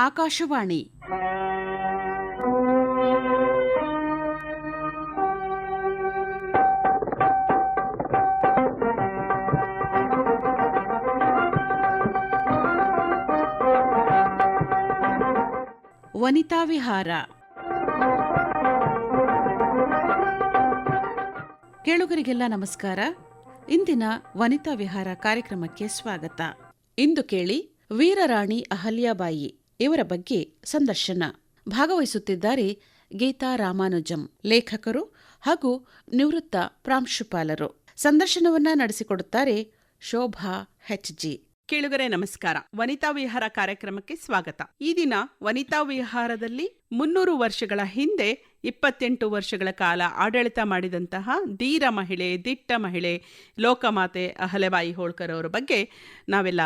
ಆಕಾಶವಾಣಿ. ವನಿತಾ ವಿಹಾರ. ಕೇಳುಗರಿಗೆಲ್ಲ ನಮಸ್ಕಾರ. ಇಂದಿನ ವನಿತಾ ವಿಹಾರ ಕಾರ್ಯಕ್ರಮಕ್ಕೆ ಸ್ವಾಗತ. ಇಂದು ಕೇಳಿ ವೀರರಾಣಿ ಅಹಲ್ಯಾಬಾಯಿ. ಇವರ ಬಗ್ಗೆ ಸಂದರ್ಶನ. ಭಾಗವಹಿಸುತ್ತಿದ್ದಾರೆ ಗೀತಾ ರಾಮಾನುಜಂ, ಲೇಖಕರು ಹಾಗೂ ನಿವೃತ್ತ ಪ್ರಾಂಶುಪಾಲರು. ಸಂದರ್ಶನವನ್ನ ನಡೆಸಿಕೊಡುತ್ತಾರೆ ಶೋಭಾ ಹೆಚ್ ಜಿ. ಕೇಳುಗರೆ, ನಮಸ್ಕಾರ. ವನಿತಾ ವಿಹಾರ ಕಾರ್ಯಕ್ರಮಕ್ಕೆ ಸ್ವಾಗತ. ಈ ದಿನ ವನಿತಾ ವಿಹಾರದಲ್ಲಿ ಮುನ್ನೂರು ವರ್ಷಗಳ ಹಿಂದೆ ಇಪ್ಪತ್ತೆಂಟು ವರ್ಷಗಳ ಕಾಲ ಆಡಳಿತ ಮಾಡಿದಂತಹ ಧೀರ ಮಹಿಳೆ, ದಿಟ್ಟ ಮಹಿಳೆ ಲೋಕಮಾತೆ ಅಹಲೆಬಾಯಿ ಹೋಳ್ಕರ್ ಅವರ ಬಗ್ಗೆ ನಾವೆಲ್ಲ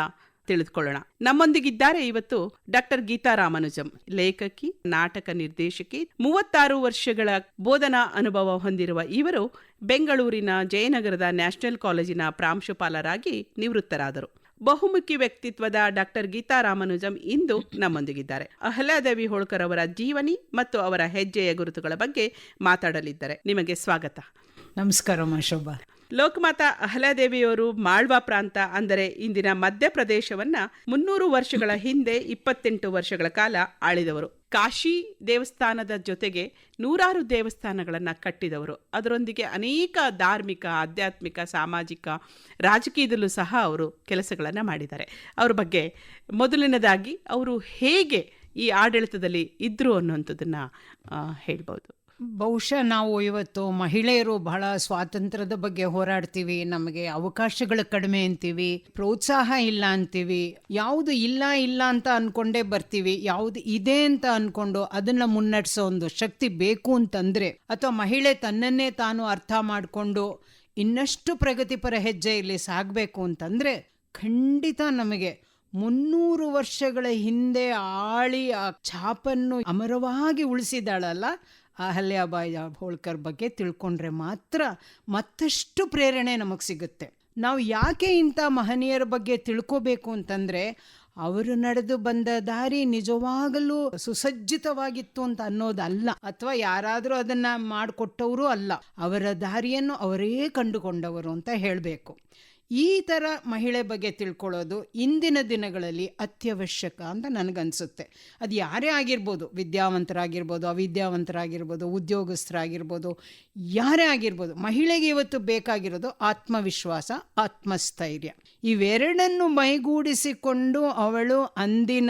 ತಿಳಿದುಕೊಳ್ಳೋಣ. ನಮ್ಮೊಂದಿಗಿದ್ದಾರೆ ಇವತ್ತು ಡಾಕ್ಟರ್ ಗೀತಾ ರಾಮಾನುಜಂ, ಲೇಖಕಿ, ನಾಟಕ ನಿರ್ದೇಶಕಿ, ಮೂವತ್ತಾರು ವರ್ಷಗಳ ಬೋಧನಾ ಅನುಭವ ಹೊಂದಿರುವ ಇವರು ಬೆಂಗಳೂರಿನ ಜಯನಗರದ ನ್ಯಾಷನಲ್ ಕಾಲೇಜಿನ ಪ್ರಾಂಶುಪಾಲರಾಗಿ ನಿವೃತ್ತರಾದರು. ಬಹುಮುಖಿ ವ್ಯಕ್ತಿತ್ವದ ಡಾಕ್ಟರ್ ಗೀತಾ ರಾಮಾನುಜಂ ಇಂದು ನಮ್ಮೊಂದಿಗಿದ್ದಾರೆ. ಅಹ್ಲಾದೇವಿ ಹೋಳ್ಕರ್ ಅವರ ಜೀವನಿ ಮತ್ತು ಅವರ ಹೆಜ್ಜೆಯ ಗುರುತುಗಳ ಬಗ್ಗೆ ಮಾತಾಡಲಿದ್ದಾರೆ. ನಿಮಗೆ ಸ್ವಾಗತ. ನಮಸ್ಕಾರ ಶೋಭಾ ಲೋಕಮಾತಾ ಅಹಲಾದೇವಿಯವರು ಮಾಳ್ವಾ ಪ್ರಾಂತ ಅಂದರೆ ಇಂದಿನ ಮಧ್ಯಪ್ರದೇಶವನ್ನ ಮುನ್ನೂರು ವರ್ಷಗಳ ಹಿಂದೆ ಇಪ್ಪತ್ತೆಂಟು ವರ್ಷಗಳ ಕಾಲ ಆಳಿದವರು. ಕಾಶಿ ದೇವಸ್ಥಾನದ ಜೊತೆಗೆ ನೂರಾರು ದೇವಸ್ಥಾನಗಳನ್ನು ಕಟ್ಟಿದವರು. ಅದರೊಂದಿಗೆ ಅನೇಕ ಧಾರ್ಮಿಕ, ಆಧ್ಯಾತ್ಮಿಕ, ಸಾಮಾಜಿಕ, ರಾಜಕೀಯದಲ್ಲೂ ಸಹ ಅವರು ಕೆಲಸಗಳನ್ನು ಮಾಡಿದ್ದಾರೆ. ಅವ್ರ ಬಗ್ಗೆ ಮೊದಲನೇದಾಗಿ ಅವರು ಹೇಗೆ ಈ ಆಡಳಿತದಲ್ಲಿ ಇದ್ದರು ಅನ್ನುವಂಥದ್ದನ್ನು ಹೇಳ್ಬೋದು. ಬಹುಶಃ ನಾವು ಇವತ್ತು ಮಹಿಳೆಯರು ಬಹಳ ಸ್ವಾತಂತ್ರ್ಯದ ಬಗ್ಗೆ ಹೋರಾಡ್ತೀವಿ, ನಮಗೆ ಅವಕಾಶಗಳು ಕಡಿಮೆ ಅಂತೀವಿ, ಪ್ರೋತ್ಸಾಹ ಇಲ್ಲ ಅಂತೀವಿ, ಯಾವುದು ಇಲ್ಲ ಇಲ್ಲ ಅಂತ ಅನ್ಕೊಂಡೇ ಬರ್ತೀವಿ, ಯಾವುದು ಇದೆ ಅಂತ ಅನ್ಕೊಂಡು ಅದನ್ನ ಮುನ್ನಡೆಸೋ ಒಂದು ಶಕ್ತಿ ಬೇಕು ಅಂತಂದ್ರೆ, ಅಥವಾ ಮಹಿಳೆ ತನ್ನನ್ನೇ ತಾನು ಅರ್ಥ ಮಾಡಿಕೊಂಡು ಇನ್ನಷ್ಟು ಪ್ರಗತಿಪರ ಹೆಜ್ಜೆ ಇಲ್ಲಿ ಸಾಗಬೇಕು ಅಂತಂದ್ರೆ ಖಂಡಿತ ನಮಗೆ ಮುನ್ನೂರು ವರ್ಷಗಳ ಹಿಂದೆ ಆಳಿ ಆ ಛಾಪನ್ನು ಅಮರವಾಗಿ ಉಳಿಸಿದಾಳಲ್ಲ ಅಹಲ್ಯಾಬಾಯಿ ಹೋಳ್ಕರ್ ಬಗ್ಗೆ ತಿಳ್ಕೊಂಡ್ರೆ ಮಾತ್ರ ಮತ್ತಷ್ಟು ಪ್ರೇರಣೆ ನಮಗೆ ಸಿಗುತ್ತೆ. ನಾವು ಯಾಕೆ ಇಂಥ ಮಹನೀಯರ ಬಗ್ಗೆ ತಿಳ್ಕೋಬೇಕು ಅಂತಂದರೆ, ಅವರು ನಡೆದು ಬಂದ ದಾರಿ ನಿಜವಾಗಲೂ ಸುಸಜ್ಜಿತವಾಗಿತ್ತು ಅಂತ ಅನ್ನೋದಲ್ಲ. ಅಥವಾ ಯಾರಾದರೂ ಅದನ್ನು ಮಾಡಿಕೊಟ್ಟವರು ಅಲ್ಲ. ಅವರ ದಾರಿಯನ್ನು ಅವರೇ ಕಂಡುಕೊಂಡವರು ಅಂತ ಹೇಳಬೇಕು. ಈ ಥರ ಮಹಿಳೆ ಬಗ್ಗೆ ತಿಳ್ಕೊಳ್ಳೋದು ಇಂದಿನ ದಿನಗಳಲ್ಲಿ ಅತ್ಯವಶ್ಯಕ ಅಂತ ನನಗನ್ಸುತ್ತೆ. ಅದು ಯಾರೇ ಆಗಿರ್ಬೋದು, ವಿದ್ಯಾವಂತರಾಗಿರ್ಬೋದು, ಅವಿದ್ಯಾವಂತರಾಗಿರ್ಬೋದು, ಉದ್ಯೋಗಸ್ಥರಾಗಿರ್ಬೋದು, ಯಾರೇ ಆಗಿರ್ಬೋದು, ಮಹಿಳೆಗೆ ಇವತ್ತು ಬೇಕಾಗಿರೋದು ಆತ್ಮವಿಶ್ವಾಸ, ಆತ್ಮಸ್ಥೈರ್ಯ. ಇವೆರಡನ್ನು ಮೈಗೂಡಿಸಿಕೊಂಡು ಅವಳು ಅಂದಿನ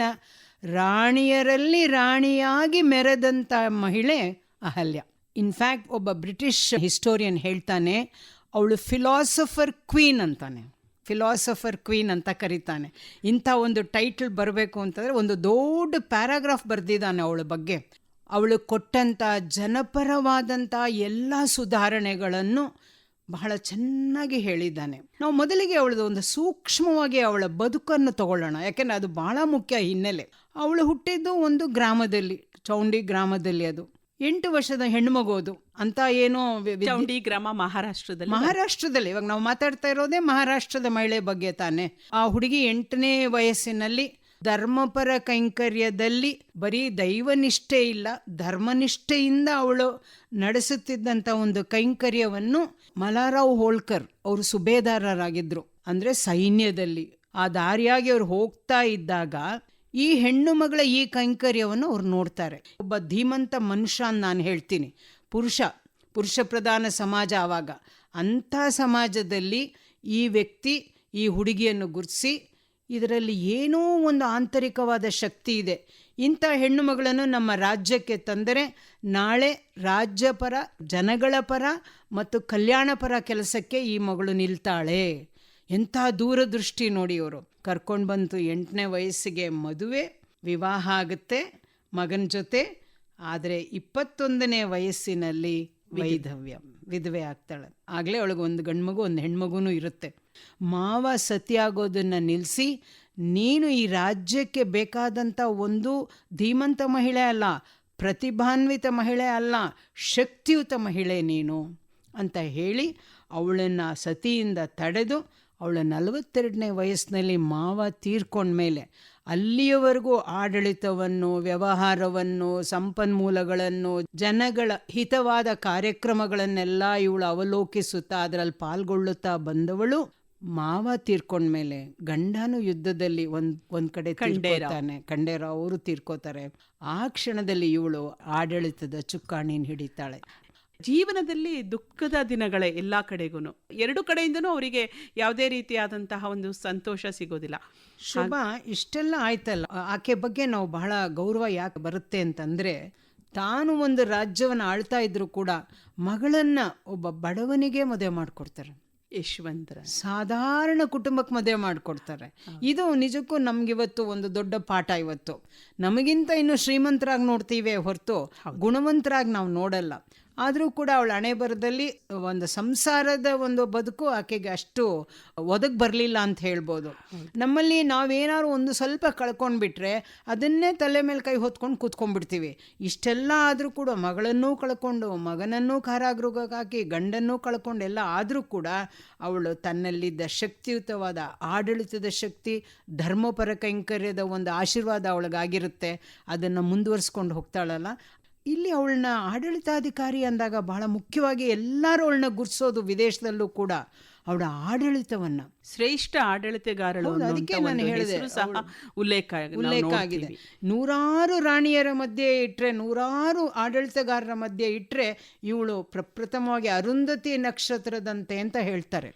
ರಾಣಿಯರಲ್ಲಿ ರಾಣಿಯಾಗಿ ಮೆರೆದಂಥ ಮಹಿಳೆ ಅಹಲ್ಯ. ಇನ್ಫ್ಯಾಕ್ಟ್ ಒಬ್ಬ ಬ್ರಿಟಿಷ್ ಹಿಸ್ಟೋರಿಯನ್ ಹೇಳ್ತಾನೆ ಅವಳು ಫಿಲಾಸಫರ್ ಕ್ವೀನ್ ಅಂತಾನೆ. ಫಿಲಾಸಫರ್ ಕ್ವೀನ್ ಅಂತ ಕರೀತಾನೆ. ಇಂಥ ಒಂದು ಟೈಟಲ್ ಬರಬೇಕು ಅಂತಂದರೆ ಒಂದು ದೊಡ್ಡ ಪ್ಯಾರಾಗ್ರಾಫ್ ಬರೆದಿದ್ದಾನೆ ಅವಳ ಬಗ್ಗೆ. ಅವಳು ಕೊಟ್ಟಂಥ ಜನಪರವಾದಂಥ ಎಲ್ಲ ಸುಧಾರಣೆಗಳನ್ನು ಬಹಳ ಚೆನ್ನಾಗಿ ಹೇಳಿದ್ದಾನೆ. ನಾವು ಮೊದಲಿಗೆ ಅವಳದು ಒಂದು ಸೂಕ್ಷ್ಮವಾಗಿ ಅವಳ ಬದುಕನ್ನು ತಗೊಳ್ಳೋಣ. ಯಾಕೆಂದರೆ ಅದು ಬಹಳ ಮುಖ್ಯ ಹಿನ್ನೆಲೆ. ಅವಳು ಹುಟ್ಟಿದ್ದು ಒಂದು ಗ್ರಾಮದಲ್ಲಿ, ಚೌಂಡಿ ಗ್ರಾಮದಲ್ಲಿ ಅದು. ಎಂಟು ವರ್ಷದ ಹೆಣ್ಣುಮಗು ಅದು ಅಂತ ಏನೋ ಚೌಂಡಿ ಗ್ರಾಮ ಮಹಾರಾಷ್ಟ್ರದಲ್ಲಿ. ಮಹಾರಾಷ್ಟ್ರದಲ್ಲಿ. ಇವಾಗ ನಾವು ಮಾತಾಡ್ತಾ ಇರೋದೇ ಮಹಾರಾಷ್ಟ್ರದ ಮಹಿಳೆ ಬಗ್ಗೆ ತಾನೆ. ಆ ಹುಡುಗಿ ಎಂಟನೇ ವಯಸ್ಸಿನಲ್ಲಿ ಧರ್ಮಪರ ಕೈಂಕರ್ಯದಲ್ಲಿ ಬರೀ ದೈವನಿಷ್ಠೆ ಇಲ್ಲ ಧರ್ಮನಿಷ್ಠೆಯಿಂದ ಅವಳು ನಡೆಸುತ್ತಿದ್ದಂಥ ಒಂದು ಕೈಂಕರ್ಯವನ್ನು ಮಲಾರಾವ್ ಹೋಳ್ಕರ್ ಅವರು ಸುಬೇದಾರರಾಗಿದ್ರು ಅಂದ್ರೆ ಸೈನ್ಯದಲ್ಲಿ. ಆ ದಾರಿಯಾಗಿ ಅವ್ರು ಹೋಗ್ತಾ ಇದ್ದಾಗ ಈ ಹೆಣ್ಣು ಮಗಳ ಈ ಕೈಂಕರ್ಯವನ್ನು ಅವ್ರು ನೋಡ್ತಾರೆ. ಒಬ್ಬ ಧೀಮಂತ ಮನುಷ್ಯ ನಾನು ಹೇಳ್ತೀನಿ. ಪುರುಷ ಪುರುಷ ಪ್ರಧಾನ ಸಮಾಜ ಆವಾಗ ಅಂಥ ಸಮಾಜದಲ್ಲಿ ಈ ವ್ಯಕ್ತಿ ಈ ಹುಡುಗಿಯನ್ನು ಗುರುತಿಸಿ ಇದರಲ್ಲಿ ಏನೋ ಒಂದು ಆಂತರಿಕವಾದ ಶಕ್ತಿ ಇದೆ. ಇಂಥ ಹೆಣ್ಣು ಮಗಳನ್ನು ನಮ್ಮ ರಾಜ್ಯಕ್ಕೆ ತಂದರೆ ನಾಳೆ ರಾಜ್ಯ ಪರ, ಜನಗಳ ಪರ ಮತ್ತು ಕಲ್ಯಾಣ ಪರ ಕೆಲಸಕ್ಕೆ ಈ ಮಗಳು ನಿಲ್ತಾಳೆ. ಎಂಥ ದೂರದೃಷ್ಟಿ ನೋಡಿ ಇವರು. ಕರ್ಕೊಂಡು ಬಂತು ಎಂಟನೇ ವಯಸ್ಸಿಗೆ ಮದುವೆ ವಿವಾಹ ಆಗುತ್ತೆ ಮಗನ ಜೊತೆ ಆದರೆ ಇಪ್ಪತ್ತೊಂದನೇ ವಯಸ್ಸಿನಲ್ಲಿ ವೈಧವ್ಯ ವಿಧವೆ ಆಗ್ತಾಳೆ. ಆಗಲೇ ಅವಳಿಗೆ ಒಂದು ಗಂಡ್ಮಗು ಒಂದು ಹೆಣ್ಮಗುನೂ ಇರುತ್ತೆ. ಮಾವ ಸತಿಯಾಗೋದನ್ನು ನಿಲ್ಲಿಸಿ ನೀನು ಈ ರಾಜ್ಯಕ್ಕೆ ಬೇಕಾದಂಥ ಒಂದು ಧೀಮಂತ ಮಹಿಳೆ ಅಲ್ಲ ಪ್ರತಿಭಾನ್ವಿತ ಮಹಿಳೆ ಅಲ್ಲ ಶಕ್ತಿಯುತ ಮಹಿಳೆ ನೀನು ಅಂತ ಹೇಳಿ ಅವಳನ್ನು ಸತಿಯಿಂದ ತಡೆದು ಅವಳ ನಲವತ್ತೆರಡನೇ ವಯಸ್ಸಿನಲ್ಲಿ ಮಾವ ತೀರ್ಕೊಂಡ್ಮೇಲೆ ಅಲ್ಲಿಯವರೆಗೂ ಆಡಳಿತವನ್ನು ವ್ಯವಹಾರವನ್ನು ಸಂಪನ್ಮೂಲಗಳನ್ನು ಜನಗಳ ಹಿತವಾದ ಕಾರ್ಯಕ್ರಮಗಳನ್ನೆಲ್ಲ ಇವಳು ಅವಲೋಕಿಸುತ್ತಾ ಅದರಲ್ಲಿ ಪಾಲ್ಗೊಳ್ಳುತ್ತಾ ಬಂದವಳು ಮಾವ ತೀರ್ಕೊಂಡ್ಮೇಲೆ ಗಂಡನು ಯುದ್ಧದಲ್ಲಿ ಒಂದ್ ಒಂದ್ ಕಡೆ ತೀರ್ಕೊತಾನೆ ಖಂಡೇರಾವ್ ಅವರು ತೀರ್ಕೋತಾರೆ. ಆ ಕ್ಷಣದಲ್ಲಿ ಇವಳು ಆಡಳಿತದ ಚುಕ್ಕಾಣಿನ ಹಿಡಿತಾಳೆ. ಜೀವನದಲ್ಲಿ ದುಃಖದ ದಿನಗಳೇ ಎಲ್ಲಾ ಕಡೆಗೂ ಎರಡು ಕಡೆಯಿಂದನೂ ಅವರಿಗೆ ಯಾವುದೇ ರೀತಿಯಾದಂತಹ ಒಂದು ಸಂತೋಷ ಸಿಗೋದಿಲ್ಲ. ಶುಭ ಇಷ್ಟೆಲ್ಲ ಆಯ್ತಲ್ಲ? ಆಕೆ ಬಗ್ಗೆ ನಾವು ಬಹಳ ಗೌರವ ಯಾಕೆ ಬರುತ್ತೆ ಅಂತಂದ್ರೆ ತಾನು ಒಂದು ರಾಜ್ಯವನ್ನು ಆಳ್ತಾ ಇದ್ರು ಕೂಡ ಮಗಳನ್ನ ಒಬ್ಬ ಬಡವನಿಗೆ ಮದುವೆ ಮಾಡಿಕೊಡ್ತಾರೆ. ಯಶವಂತರ ಸಾಧಾರಣ ಕುಟುಂಬಕ್ಕೆ ಮದುವೆ ಮಾಡಿಕೊಡ್ತಾರೆ. ಇದು ನಿಜಕ್ಕೂ ನಮ್ಗಿವತ್ತು ಒಂದು ದೊಡ್ಡ ಪಾಠ ಇವತ್ತು. ನಮಗಿಂತ ಇನ್ನು ಶ್ರೀಮಂತರಾಗಿ ನೋಡ್ತೀವಿ ಹೊರತು ಗುಣವಂತರಾಗಿ ನಾವು ನೋಡಲ್ಲ. ಆದರೂ ಕೂಡ ಅವಳ ಹಣೆ ಬರದಲ್ಲಿ ಒಂದು ಸಂಸಾರದ ಒಂದು ಬದುಕು ಆಕೆಗೆ ಅಷ್ಟು ಒದಗ್ ಬರಲಿಲ್ಲ ಅಂತ ಹೇಳ್ಬೋದು. ನಮ್ಮಲ್ಲಿ ನಾವೇನಾದ್ರು ಒಂದು ಸ್ವಲ್ಪ ಕಳ್ಕೊಂಡ್ಬಿಟ್ರೆ ಅದನ್ನೇ ತಲೆ ಮೇಲೆ ಕೈ ಹೊತ್ಕೊಂಡು ಕೂತ್ಕೊಂಡ್ಬಿಡ್ತೀವಿ. ಇಷ್ಟೆಲ್ಲ ಆದರೂ ಕೂಡ ಮಗಳನ್ನೂ ಕಳ್ಕೊಂಡು ಮಗನನ್ನೂ ಕಾರಾಗೃಹಕ್ಕೆ ಹಾಕಿ ಗಂಡನ್ನೂ ಕಳ್ಕೊಂಡು ಎಲ್ಲ ಆದರೂ ಕೂಡ ಅವಳು ತನ್ನಲ್ಲಿದ್ದ ಶಕ್ತಿಯುತವಾದ ಆಡಳಿತದ ಶಕ್ತಿ ಧರ್ಮಪರ ಕೈಂಕರ್ಯದ ಒಂದು ಆಶೀರ್ವಾದ ಅವಳಿಗಾಗಿರುತ್ತೆ. ಅದನ್ನು ಮುಂದುವರಿಸ್ಕೊಂಡು ಹೋಗ್ತಾಳಲ್ಲ. ಇಲ್ಲಿ ಅವಳನ್ನ ಆಡಳಿತಾಧಿಕಾರಿ ಅಂದಾಗ ಬಹಳ ಮುಖ್ಯವಾಗಿ ಎಲ್ಲರೂ ಅವಳನ್ನ ಗುರ್ಸೋದು ವಿದೇಶದಲ್ಲೂ ಕೂಡ ಅವಳ ಆಡಳಿತವನ್ನ. ಶ್ರೇಷ್ಠ ಆಡಳಿತಗಾರಳು ಅದಕ್ಕೆ ನಾನು ಹೇಳಿದೆ, ಉಲ್ಲೇಖ ಉಲ್ಲೇಖ ಆಗಿದೆ. ನೂರಾರು ರಾಣಿಯರ ಮಧ್ಯೆ ಇಟ್ಟರೆ ನೂರಾರು ಆಡಳಿತಗಾರರ ಮಧ್ಯೆ ಇಟ್ಟರೆ ಇವಳು ಪ್ರಪ್ರಥಮವಾಗಿ ಅರುಂಧತಿ ನಕ್ಷತ್ರದಂತೆ ಅಂತ ಹೇಳ್ತಾರೆ.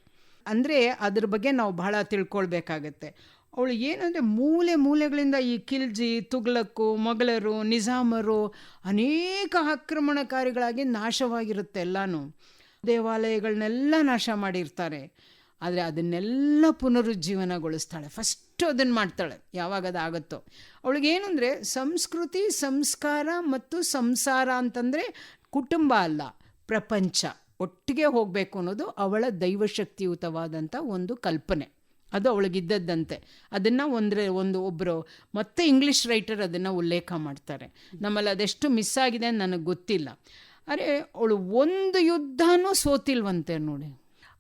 ಅಂದರೆ ಅದ್ರ ಬಗ್ಗೆ ನಾವು ಬಹಳ ತಿಳ್ಕೊಳ್ಬೇಕಾಗತ್ತೆ. ಅವಳು ಏನಂದರೆ ಮೂಲೆ ಮೂಲೆಗಳಿಂದ ಈ ಖಿಲ್ಜಿ, ತುಗ್ಲಕ್ಕು, ಮೊಘಲರು, ನಿಜಾಮರು ಅನೇಕ ಆಕ್ರಮಣಕಾರಿಗಳಾಗಿ ನಾಶವಾಗಿರುತ್ತೆ ಎಲ್ಲನೂ. ದೇವಾಲಯಗಳನ್ನೆಲ್ಲ ನಾಶ ಮಾಡಿರ್ತಾರೆ. ಆದರೆ ಅದನ್ನೆಲ್ಲ ಪುನರುಜ್ಜೀವನಗೊಳಿಸ್ತಾಳೆ. ಫಸ್ಟ್ ಅದನ್ನು ಮಾಡ್ತಾಳೆ, ಯಾವಾಗ ಅದಾಗುತ್ತೋ. ಅವಳಿಗೇನು ಅಂದರೆ ಸಂಸ್ಕೃತಿ, ಸಂಸ್ಕಾರ ಮತ್ತು ಸಂಸಾರ ಅಂತಂದರೆ ಕುಟುಂಬ ಅಲ್ಲ, ಪ್ರಪಂಚ. ಒಟ್ಟಿಗೆ ಹೋಗಬೇಕು ಅನ್ನೋದು ಅವಳ ದೈವಶಕ್ತಿಯುತವಾದಂಥ ಒಂದು ಕಲ್ಪನೆ. ಅದು ಅವಳಿಗಿದ್ದದ್ದಂತೆ ಅದನ್ನು ಒಂದ್ರೆ ಒಂದು ಒಬ್ಬರು ಮತ್ತೆ ಇಂಗ್ಲೀಷ್ ರೈಟರ್ ಅದನ್ನು ಉಲ್ಲೇಖ ಮಾಡ್ತಾರೆ. ನಮ್ಮಲ್ಲಿ ಅದೆಷ್ಟು ಮಿಸ್ ಆಗಿದೆ ಅಂತ ನನಗೆ ಗೊತ್ತಿಲ್ಲ. ಅರೆ ಅವಳು ಒಂದು ಯುದ್ಧನೂ ಸೋತಿಲ್ವಂತೆ ನೋಡಿ.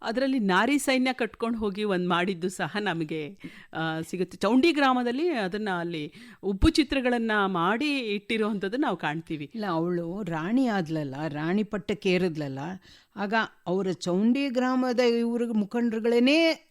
ಅದರಲ್ಲಿ ನಾರಿ ಸೈನ್ಯ ಕಟ್ಕೊಂಡು ಹೋಗಿ ಒಂದು ಮಾಡಿದ್ದು ಸಹ ನಮಗೆ ಸಿಗುತ್ತೆ. ಚೌಂಡಿ ಗ್ರಾಮದಲ್ಲಿ ಅದನ್ನು ಅಲ್ಲಿ ಉಪ್ಪು ಚಿತ್ರಗಳನ್ನು ಮಾಡಿ ಇಟ್ಟಿರುವಂಥದ್ದು ನಾವು ಕಾಣ್ತೀವಿ. ಇಲ್ಲ ಅವಳು ರಾಣಿ ಆದ್ಲಲ್ಲ ರಾಣಿ ಪಟ್ಟಕ್ಕೆ ಏರಿದ್ಲಲ್ಲ ಆಗ ಅವರ ಚೌಂಡಿ ಗ್ರಾಮದ ಇವ್ರ ಮುಖಂಡರುಗಳೇನೇ ಅವು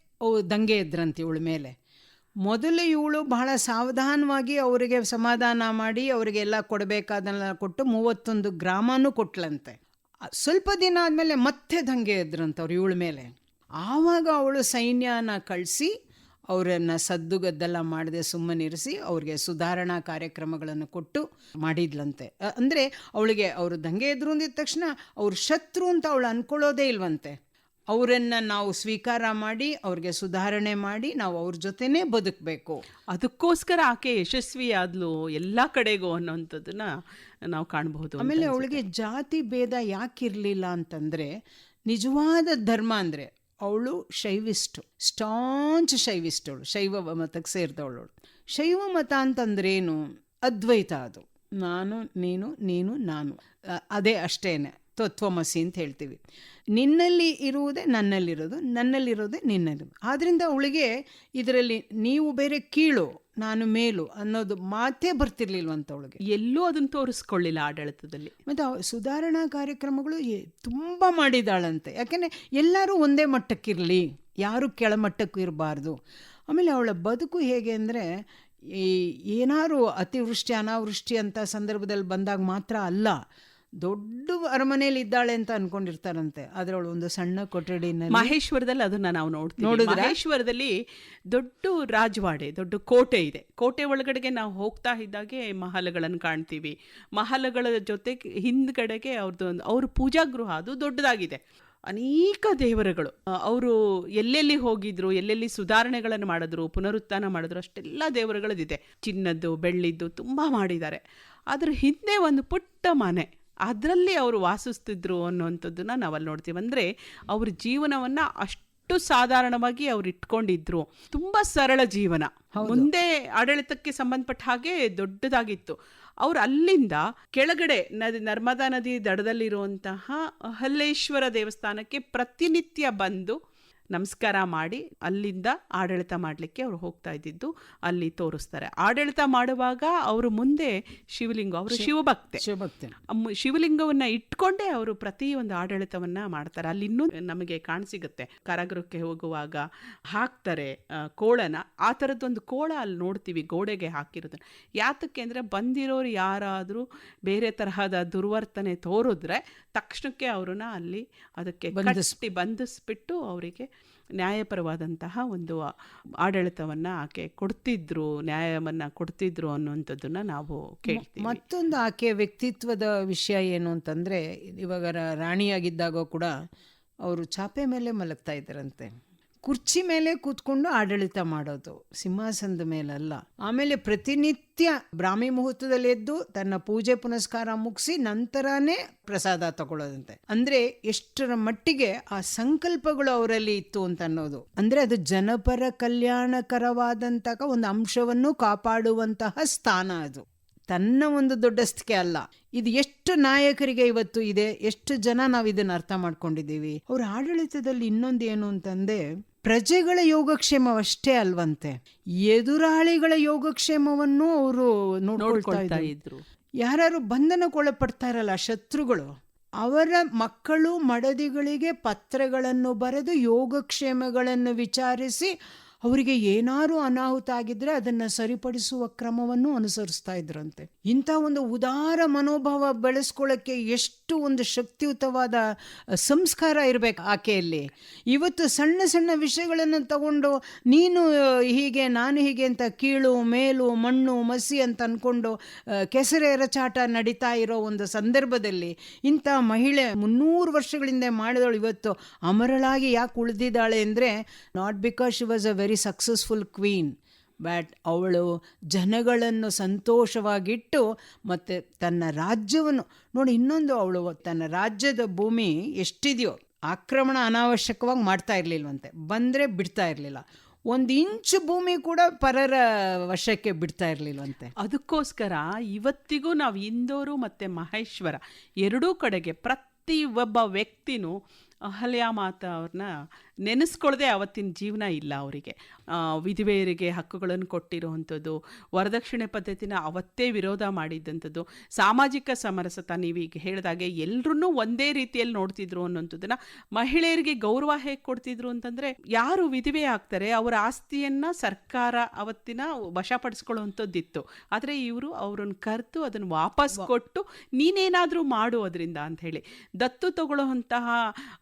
ದಂಗೆ ಇದ್ರಂತೆ ಇವಳ ಮೇಲೆ. ಮೊದಲು ಇವಳು ಬಹಳ ಸಾವಧಾನವಾಗಿ ಅವರಿಗೆ ಸಮಾಧಾನ ಮಾಡಿ ಅವರಿಗೆಲ್ಲ ಕೊಡಬೇಕಾದನ್ನೆಲ್ಲ ಕೊಟ್ಟು ಮೂವತ್ತೊಂದು ಗ್ರಾಮನೂ ಕೊಟ್ಲಂತೆ. ಸ್ವಲ್ಪ ದಿನ ಆದಮೇಲೆ ಮತ್ತೆ ದಂಗೆ ಇದ್ರಂತೆ ಅವ್ರು ಇವಳ ಮೇಲೆ. ಆವಾಗ ಅವಳು ಸೈನ್ಯನ ಕಳಿಸಿ ಅವರನ್ನು ಸದ್ದುಗದ್ದೆಲ್ಲ ಮಾಡದೆ ಸುಮ್ಮನಿರಿಸಿ ಅವ್ರಿಗೆ ಸುಧಾರಣಾ ಕಾರ್ಯಕ್ರಮಗಳನ್ನು ಕೊಟ್ಟು ಮಾಡಿದ್ಲಂತೆ. ಅಂದ್ರೆ ಅವಳಿಗೆ ಅವರು ದಂಗೆ ಎದುರು ಅಂದಿದ ತಕ್ಷಣ ಅವ್ರ ಶತ್ರು ಅಂತ ಅವಳು ಅಂದ್ಕೊಳ್ಳೋದೇ ಇಲ್ವಂತೆ. ಅವರನ್ನ ನಾವು ಸ್ವೀಕಾರ ಮಾಡಿ ಅವ್ರಿಗೆ ಸುಧಾರಣೆ ಮಾಡಿ ನಾವು ಅವ್ರ ಜೊತೆನೇ ಬದುಕಬೇಕು. ಅದಕ್ಕೋಸ್ಕರ ಆಕೆ ಯಶಸ್ವಿಯಾದ್ಲು ಎಲ್ಲ ಕಡೆಗೂ ಅನ್ನೋಂಥದ್ದನ್ನ ನಾವು ಕಾಣಬಹುದು ಆಮೇಲೆ. ಅವಳಿಗೆ ಜಾತಿ ಭೇದ ಯಾಕಿರಲಿಲ್ಲ ಅಂತಂದ್ರೆ ನಿಜವಾದ ಧರ್ಮ ಅಂದ್ರೆ ಅವಳು ಶೈವಿಸ್ಟು ಸ್ಟಾಂಚ್ ಶೈವಿಸ್ಟ್ ಅವಳು ಶೈವ ಮತಕ್ಕೆ ಸೇರಿದವಳು ಶೈವ ಮತ ಅಂತಂದ್ರೇನು? ಅದ್ವೈತ ಅದು. ನಾನು ನೀನು ನೀನು ನಾನು. ಅದೇ ಅಷ್ಟೇನೆ. ತತ್ವಮಸಿ ಅಂತ ಹೇಳ್ತೀವಿ. ನಿನ್ನಲ್ಲಿ ಇರುವುದೇ ನನ್ನಲ್ಲಿರೋದು ನನ್ನಲ್ಲಿರೋದೇ ನಿನ್ನಲ್ಲಿ. ಆದ್ದರಿಂದ ಅವಳಿಗೆ ಇದರಲ್ಲಿ ನೀವು ಬೇರೆ ಕೀಳು ನಾನು ಮೇಲು ಅನ್ನೋದು ಮಾತೇ ಬರ್ತಿರ್ಲಿಲ್ವಂತ ಅವಳಿಗೆ ಎಲ್ಲೂ ಅದನ್ನ ತೋರಿಸ್ಕೊಳ್ಳಿಲ್ಲ ಆಡಳಿತದಲ್ಲಿ. ಮತ್ತು ಅವ ಸುಧಾರಣಾ ಕಾರ್ಯಕ್ರಮಗಳು ತುಂಬ ಮಾಡಿದಾಳಂತೆ. ಯಾಕೆಂದರೆ ಎಲ್ಲರೂ ಒಂದೇ ಮಟ್ಟಕ್ಕಿರಲಿ ಯಾರು ಕೆಳಮಟ್ಟಕ್ಕೂ ಇರಬಾರ್ದು. ಆಮೇಲೆ ಅವಳ ಬದುಕು ಹೇಗೆ ಅಂದರೆ ಈ ಏನಾರು ಅತಿವೃಷ್ಟಿ ಅನಾವೃಷ್ಟಿ ಅಂತ ಸಂದರ್ಭದಲ್ಲಿ ಬಂದಾಗ ಮಾತ್ರ ಅಲ್ಲ. ದೊಡ್ಡ ಅರಮನೆಯಲ್ಲಿ ಇದ್ದಾಳೆ ಅಂತ ಅನ್ಕೊಂಡಿರ್ತಾರಂತೆ. ಅದ್ರೊಳ ಒಂದು ಸಣ್ಣ ಕೊಠಡಿ ಮಹೇಶ್ವರದಲ್ಲಿ ಅದನ್ನ ನಾವು ನೋಡ್ತೀವಿ. ನೋಡಿದ್ರಾ? ಮಹೇಶ್ವರದಲ್ಲಿ ದೊಡ್ಡ ರಾಜವಾಡೆ ದೊಡ್ಡ ಕೋಟೆ ಇದೆ. ಕೋಟೆ ಒಳಗಡೆಗೆ ನಾವು ಹೋಗ್ತಾ ಇದ್ದಾಗೆ ಮಹಲಗಳನ್ನು ಕಾಣ್ತೀವಿ. ಮಹಲಗಳ ಜೊತೆ ಹಿಂದ್ಗಡೆಗೆ ಅವ್ರದ್ದು ಒಂದು ಅವ್ರ ಪೂಜಾಗೃಹ ಅದು ದೊಡ್ಡದಾಗಿದೆ. ಅನೇಕ ದೇವರುಗಳು ಅವರು ಎಲ್ಲೆಲ್ಲಿ ಹೋಗಿದ್ರು ಎಲ್ಲೆಲ್ಲಿ ಸುಧಾರಣೆಗಳನ್ನು ಮಾಡಿದ್ರು ಪುನರುತ್ಥಾನ ಮಾಡಿದ್ರು ಅಷ್ಟೆಲ್ಲ ದೇವರುಗಳದಿದೆ ಚಿನ್ನದ್ದು ಬೆಳ್ಳಿದ್ದು ತುಂಬ ಮಾಡಿದ್ದಾರೆ. ಅದ್ರ ಹಿಂದೆ ಒಂದು ಪುಟ್ಟ ಮನೆ. ಅದರಲ್ಲಿ ಅವರು ವಾಸಿಸ್ತಿದ್ರು ಅನ್ನುವಂಥದ್ದನ್ನು ನಾವಲ್ಲಿ ನೋಡ್ತೀವಿ. ಅಂದರೆ ಅವ್ರ ಜೀವನವನ್ನ ಅಷ್ಟು ಸಾಧಾರಣವಾಗಿ ಅವ್ರು ಇಟ್ಕೊಂಡಿದ್ರು. ತುಂಬಾ ಸರಳ ಜೀವನ. ಮುಂದೆ ಆಡಳಿತಕ್ಕೆ ಸಂಬಂಧಪಟ್ಟ ಹಾಗೆ ದೊಡ್ಡದಾಗಿತ್ತು. ಅವ್ರು ಅಲ್ಲಿಂದ ಕೆಳಗಡೆ ನದಿ ನರ್ಮದಾ ನದಿ ದಡದಲ್ಲಿರುವಂತಹ ಹಲ್ಲೇಶ್ವರ ದೇವಸ್ಥಾನಕ್ಕೆ ಪ್ರತಿನಿತ್ಯ ಬಂದು ನಮಸ್ಕಾರ ಮಾಡಿ ಅಲ್ಲಿಂದ ಆಡಳಿತ ಮಾಡಲಿಕ್ಕೆ ಅವರು ಹೋಗ್ತಾ ಇದ್ದಿದ್ದು ಅಲ್ಲಿ ತೋರಿಸ್ತಾರೆ. ಆಡಳಿತ ಮಾಡುವಾಗ ಅವರು ಮುಂದೆ ಶಿವಲಿಂಗ ಅವರು ಶಿವಭಕ್ತೆ. ಶಿವಭಕ್ತೆ. ಶಿವಲಿಂಗವನ್ನು ಇಟ್ಕೊಂಡೇ ಅವರು ಪ್ರತಿ ಒಂದು ಆಡಳಿತವನ್ನ ಮಾಡ್ತಾರೆ. ಅಲ್ಲಿ ಇನ್ನೂ ನಮಗೆ ಕಾಣಸಿಗುತ್ತೆ ಕಾರಾಗೃಹಕ್ಕೆ ಹೋಗುವಾಗ ಹಾಕ್ತಾರೆ ಕೋಳನ. ಆ ಥರದ್ದೊಂದು ಕೋಳ ಅಲ್ಲಿ ನೋಡ್ತೀವಿ ಗೋಡೆಗೆ ಹಾಕಿರೋದನ್ನ. ಯಾತಕ್ಕೆ ಅಂದರೆ ಬಂದಿರೋರು ಯಾರಾದರೂ ಬೇರೆ ತರಹದ ದುರ್ವರ್ತನೆ ತೋರಿದ್ರೆ ತಕ್ಷಣಕ್ಕೆ ಅವ್ರನ್ನ ಅಲ್ಲಿ ಅದಕ್ಕೆ ಕಟ್ಟಿ ಬಂಧಿಸ್ಬಿಟ್ಟು ಅವರಿಗೆ ನ್ಯಾಯಪರವಾದಂತಹ ಒಂದು ಆಡಳಿತವನ್ನು ಆಕೆ ಕೊಡ್ತಿದ್ರು ನ್ಯಾಯವನ್ನು ಕೊಡ್ತಿದ್ರು ಅನ್ನುವಂಥದ್ದನ್ನ ನಾವು ಕೇಳ್ತೀವಿ. ಮತ್ತೊಂದು ಆಕೆ ವ್ಯಕ್ತಿತ್ವದ ವಿಷಯ ಏನು ಅಂತಂದ್ರೆ ಇವಾಗ ರಾಣಿಯಾಗಿದ್ದಾಗ ಕೂಡ ಅವರು ಚಾಪೆ ಮೇಲೆ ಮಲಗ್ತಾ ಇದ್ದರಂತೆ. ಕುರ್ಚಿ ಮೇಲೆ ಕೂತ್ಕೊಂಡು ಆಡಳಿತ ಮಾಡೋದು, ಸಿಂಹಾಸನದ ಮೇಲಲ್ಲ. ಆಮೇಲೆ ಪ್ರತಿನಿತ್ಯ ಬ್ರಾಹ್ಮಿ ಮುಹೂರ್ತದಲ್ಲಿ ಎದ್ದು ತನ್ನ ಪೂಜೆ ಪುನಸ್ಕಾರ ಮುಗಿಸಿ ನಂತರನೇ ಪ್ರಸಾದ ತಗೊಳ್ಳೋದಂತೆ. ಅಂದ್ರೆ ಎಷ್ಟರ ಮಟ್ಟಿಗೆ ಆ ಸಂಕಲ್ಪಗಳು ಅವರಲ್ಲಿ ಇತ್ತು ಅಂತ ಅನ್ನೋದು. ಅಂದ್ರೆ ಅದು ಜನಪರ ಕಲ್ಯಾಣಕರವಾದಂತಹ ಒಂದು ಅಂಶವನ್ನು ಕಾಪಾಡುವಂತಹ ಸ್ಥಾನ ಅದು. ತನ್ನ ಒಂದು ದೊಡ್ಡಸ್ತಿಕೆ ಅಲ್ಲ. ಇದು ಎಷ್ಟು ನಾಯಕರಿಗೆ ಇವತ್ತು ಇದೆ, ಎಷ್ಟು ಜನ ನಾವು ಇದನ್ನ ಅರ್ಥ ಮಾಡ್ಕೊಂಡಿದ್ದೀವಿ. ಅವ್ರ ಆಡಳಿತದಲ್ಲಿ ಇನ್ನೊಂದು ಏನು ಅಂತಂದೆ ಪ್ರಜೆಗಳ ಯೋಗಕ್ಷೇಮವಷ್ಟೇ ಅಲ್ವಂತೆ. ಎದುರಾಳಿಗಳ ಯೋಗಕ್ಷೇಮವನ್ನು ಅವರು ನೋಡ್ಕೊಳ್ತಾ ಇದ್ರು. ಯಾರು ಬಂಧನಕ್ಕೊಳಪಡ್ತಾ ಇರಲ್ಲ ಶತ್ರುಗಳು. ಅವರ ಮಕ್ಕಳು ಮಡದಿಗಳಿಗೆ ಪತ್ರಗಳನ್ನು ಬರೆದು ಯೋಗಕ್ಷೇಮಗಳನ್ನು ವಿಚಾರಿಸಿ ಅವರಿಗೆ ಏನಾರು ಅನಾಹುತ ಆಗಿದ್ರೆ ಅದನ್ನ ಸರಿಪಡಿಸುವ ಕ್ರಮವನ್ನು ಅನುಸರಿಸ್ತಾ ಇದ್ರಂತೆ. ಇಂಥ ಒಂದು ಉದಾರ ಮನೋಭಾವ ಬೆಳೆಸ್ಕೊಳ್ಳೋಕ್ಕೆ ಎಷ್ಟು ಒಂದು ಶಕ್ತಿಯುತವಾದ ಸಂಸ್ಕಾರ ಇರಬೇಕು ಆಕೆಯಲ್ಲಿ. ಇವತ್ತು ಸಣ್ಣ ಸಣ್ಣ ವಿಷಯಗಳನ್ನು ತಗೊಂಡು ನೀನು ಹೀಗೆ ನಾನು ಹೀಗೆ ಅಂತ ಕೀಳು ಮೇಲು ಮಣ್ಣು ಮಸಿ ಅಂತ ಅನ್ಕೊಂಡು ಆ, ಕೆಸರೆ ರಚಾಟ ನಡೀತಾ ಇರೋ ಒಂದು ಸಂದರ್ಭದಲ್ಲಿ ಇಂಥ ಮಹಿಳೆ ಮುನ್ನೂರು ವರ್ಷಗಳಿಂದ ಮಾಡಿದವಳು ಇವತ್ತು ಅಮರಳಾಗಿ ಯಾಕೆ ಉಳಿದಿದ್ದಾಳೆ ಅಂದರೆ not because she was a very successful queen but ಅವಳು ಜನಗಳನ್ನು ಸಂತೋಷವಾಗಿಟ್ಟು ಮತ್ತು ತನ್ನ ರಾಜ್ಯವನ್ನು, ನೋಡಿ ಇನ್ನೊಂದು ಅವಳು, ತನ್ನ ರಾಜ್ಯದ ಭೂಮಿ ಎಷ್ಟಿದೆಯೋ, ಆಕ್ರಮಣ ಅನಾವಶ್ಯಕವಾಗಿ ಮಾಡ್ತಾ ಇರಲಿಲ್ವಂತೆ, ಬಂದರೆ ಬಿಡ್ತಾ ಇರಲಿಲ್ಲ. ಒಂದು ಇಂಚು ಭೂಮಿ ಕೂಡ ಪರರ ವಶಕ್ಕೆ ಬಿಡ್ತಾ ಇರಲಿಲ್ವಂತೆ. ಅದಕ್ಕೋಸ್ಕರ ಇವತ್ತಿಗೂ ನಾವು ಇಂದೋರು ಮತ್ತು ಮಹೇಶ್ವರ ಎರಡೂ ಕಡೆಗೆ ಪ್ರತಿ ಒಬ್ಬ ವ್ಯಕ್ತಿನೂ ಅಹಲ್ಯ ಮಾತಾ ಅವ್ರನ್ನ ನೆನೆಸ್ಕೊಳ್ಳದೆ ಅವತ್ತಿನ ಜೀವನ ಇಲ್ಲ ಅವರಿಗೆ. ವಿಧವೆಯರಿಗೆ ಹಕ್ಕುಗಳನ್ನು ಕೊಟ್ಟಿರುವಂಥದ್ದು ವರದಕ್ಷಿಣೆ ಪದ್ಧತಿನ ಅವತ್ತೇ ವಿರೋಧ ಮಾಡಿದ್ದಂಥದ್ದು ಸಾಮಾಜಿಕ ಸಮರಸತ ನೀವೀಗ ಹೇಳಿದಾಗೆ ಎಲ್ಲರನ್ನೂ ಒಂದೇ ರೀತಿಯಲ್ಲಿ ನೋಡ್ತಿದ್ರು ಅನ್ನೋಂಥದ್ದನ್ನ ಮಹಿಳೆಯರಿಗೆ ಗೌರವ ಹೇಗೆ ಕೊಡ್ತಿದ್ರು ಅಂತಂದರೆ ಯಾರು ವಿಧವೆ ಆಗ್ತಾರೆ ಅವರ ಆಸ್ತಿಯನ್ನು ಸರ್ಕಾರ ಅವತ್ತಿನ ವಶಪಡಿಸ್ಕೊಳ್ಳುವಂಥದ್ದಿತ್ತು. ಆದರೆ ಇವರು ಅವ್ರನ್ನ ಕರೆದು ಅದನ್ನು ವಾಪಸ್ ಕೊಟ್ಟು ನೀನೇನಾದರೂ ಮಾಡು ಅದರಿಂದ ಅಂತ ಹೇಳಿ ದತ್ತು ತಗೊಳ್ಳುವಂತಹ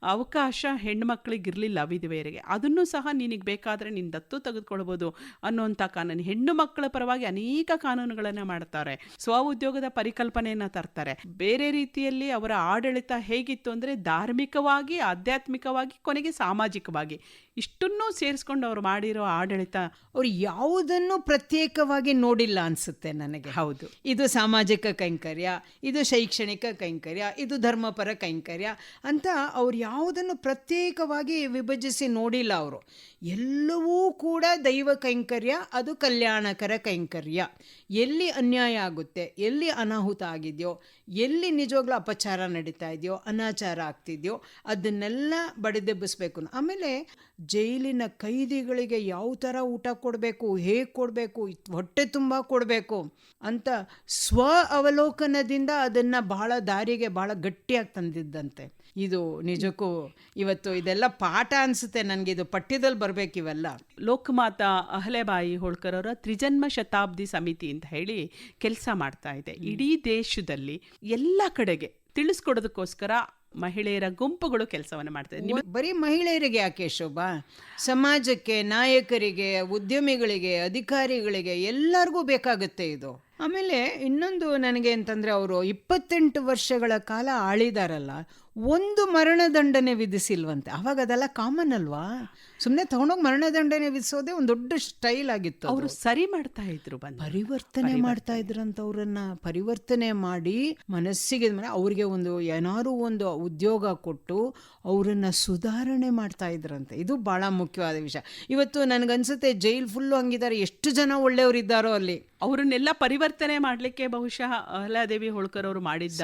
ಅವಕಾಶ ಹೆಣ್ಮಕ್ಳಿಗೆ ಇರಲಿಲ್ಲ ವಿಧವೆಯರಿಗೆ. ಅದನ್ನು ಸಹ ನಿನಗೆ ಬೇಕಾದರೆ ನೀನು ದತ್ತು ತೆಗೆದುಕೊಳ್ಬೋದು ಅನ್ನುವಂಥ ಕಾನೂನು. ಹೆಣ್ಣು ಮಕ್ಕಳ ಪರವಾಗಿ ಅನೇಕ ಕಾನೂನುಗಳನ್ನು ಮಾಡ್ತಾರೆ. ಸ್ವ ಉದ್ಯೋಗದ ಪರಿಕಲ್ಪನೆಯನ್ನು ತರ್ತಾರೆ. ಬೇರೆ ರೀತಿಯಲ್ಲಿ ಅವರ ಆಡಳಿತ ಹೇಗಿತ್ತು ಅಂದರೆ ಧಾರ್ಮಿಕವಾಗಿ, ಆಧ್ಯಾತ್ಮಿಕವಾಗಿ, ಕೊನೆಗೆ ಸಾಮಾಜಿಕವಾಗಿ. ಇಷ್ಟನ್ನೂ ಸೇರಿಸ್ಕೊಂಡು ಅವರು ಮಾಡಿರೋ ಆಡಳಿತ ಅವ್ರು ಯಾವುದನ್ನು ಪ್ರತ್ಯೇಕವಾಗಿ ನೋಡಿಲ್ಲ ಅನ್ಸುತ್ತೆ ನನಗೆ. ಹೌದು. ಇದು ಸಾಮಾಜಿಕ ಕೈಂಕರ್ಯ ಇದು ಶೈಕ್ಷಣಿಕ ಕೈಂಕರ್ಯ ಇದು ಧರ್ಮಪರ ಕೈಂಕರ್ಯ ಅಂತ ಅವ್ರು ಯಾವುದನ್ನು ಪ್ರತ್ಯೇಕವಾಗಿ ವಿಭಜಿಸಿ ನೋಡಿಲ್ಲ ಅವರು. ಎಲ್ಲವೂ ಕೂಡ ದೈವ ಕೈಂಕರ್ಯ ಅದು ಕಲ್ಯಾಣಕರ ಕೈಂಕರ್ಯ. ಎಲ್ಲಿ ಅನ್ಯಾಯ ಆಗುತ್ತೆ, ಎಲ್ಲಿ ಅನಾಹುತ ಆಗಿದೆಯೋ, ಎಲ್ಲಿ ನಿಜವಾಗ್ಲೂ ಅಪಚಾರ ನಡೀತಾ ಇದೆಯೋ, ಅನಾಚಾರ ಆಗ್ತಿದೆಯೋ, ಅದನ್ನೆಲ್ಲ ಬಡಿದೆಬ್ಬಿಸ್ಬೇಕು. ಆಮೇಲೆ ಜೈಲಿನ ಕೈದಿಗಳಿಗೆ ಯಾವ ಥರ ಊಟ ಕೊಡಬೇಕು, ಹೇಗೆ ಕೊಡಬೇಕು ಹೊಟ್ಟೆ ತುಂಬ ಕೊಡಬೇಕು ಅಂತ ಸ್ವ ಅವಲೋಕನದಿಂದ ಅದನ್ನು ಬಹಳ ದಾರಿಗೆ ಬಹಳ ಗಟ್ಟಿಯಾಗಿ ತಂದಿದ್ದಂತೆ. ಇದು ನಿಜಕ್ಕೂ ಇವತ್ತು ಇದೆಲ್ಲ ಪಾಠ ಅನಿಸುತ್ತೆ ನನಗೆ ಇದು ಪಠ್ಯದಲ್ಲಿ ಬರಬೇಕು ಇವೆಲ್ಲ. ಲೋಕಮಾತಾ ಅಹಲೆಬಾಯಿ ಹೋಳ್ಕರ್ ಅವರ ತ್ರಿಜನ್ಮ ಶತಾಬ್ದಿ ಸಮಿತಿ ಅಂತ ಹೇಳಿ ಕೆಲಸ ಮಾಡ್ತಾ ಇದೆ. ಇಡೀ ದೇಶದಲ್ಲಿ ಎಲ್ಲ ಕಡೆಗೆ ತಿಳಿಸ್ಕೊಡೋದಕ್ಕೋಸ್ಕರ ಮಹಿಳೆಯರ ಗುಂಪುಗಳು ಕೆಲಸವನ್ನು ಮಾಡ್ತಾರೆ ಬರೀ ಮಹಿಳೆಯರಿಗೆ ಯಾಕೆ ಶೋಭಾ? ಸಮಾಜಕ್ಕೆ ನಾಯಕರಿಗೆ ಉದ್ಯಮಿಗಳಿಗೆ ಅಧಿಕಾರಿಗಳಿಗೆ ಎಲ್ಲರಿಗೂ ಬೇಕಾಗುತ್ತೆ ಇದು. ಆಮೇಲೆ ಇನ್ನೊಂದು ನನಗೆ ಅಂತಂದ್ರೆ ಅವರು ಇಪ್ಪತ್ತೆಂಟು ವರ್ಷಗಳ ಕಾಲ ಆಳಿದಾರಲ್ಲ ಒಂದು ಮರಣದಂಡನೆ ವಿಧಿಸಿಲ್ವಂತೆ. ಅವಾಗ ಅದೆಲ್ಲ ಕಾಮನ್ ಅಲ್ವಾ? ಸುಮ್ಮನೆ ತಗೊಂಡೋಗಿ ಮರಣದಂಡನೆ ವಿಧಿಸೋದೇ ಒಂದು ದೊಡ್ಡ ಸ್ಟೈಲ್ ಆಗಿತ್ತು. ಅವರು ಸರಿ ಮಾಡ್ತಾ ಇದ್ರು ಬಂದು. ಪರಿವರ್ತನೆ ಮಾಡ್ತಾ ಇದ್ರಂತ ಅವರನ್ನ ಪರಿವರ್ತನೆ ಮಾಡಿ ಮನಸ್ಸಿಗೆ ಅವ್ರಿಗೆ ಒಂದು ಏನಾರು ಒಂದು ಉದ್ಯೋಗ ಕೊಟ್ಟು ಅವರನ್ನ ಸುಧಾರಣೆ ಮಾಡ್ತಾ ಇದ್ರಂತೆ. ಇದು ಬಹಳ ಮುಖ್ಯವಾದ ವಿಷಯ. ಇವತ್ತು ನನಗನ್ಸುತ್ತೆ ಜೈಲ್ ಫುಲ್ಲು ಹಂಗಿದ್ದಾರೆ ಎಷ್ಟು ಜನ ಒಳ್ಳೆಯವರಿದ್ದಾರೋ ಅಲ್ಲಿ. ಅವರನ್ನೆಲ್ಲ ಪರಿವರ್ತನೆ ಮಾಡ್ಲಿಕ್ಕೆ ಬಹುಶಃ ಅಹಲಾದೇವಿ ಹೋಳ್ಕರ್ ಅವರು ಮಾಡಿದ್ದ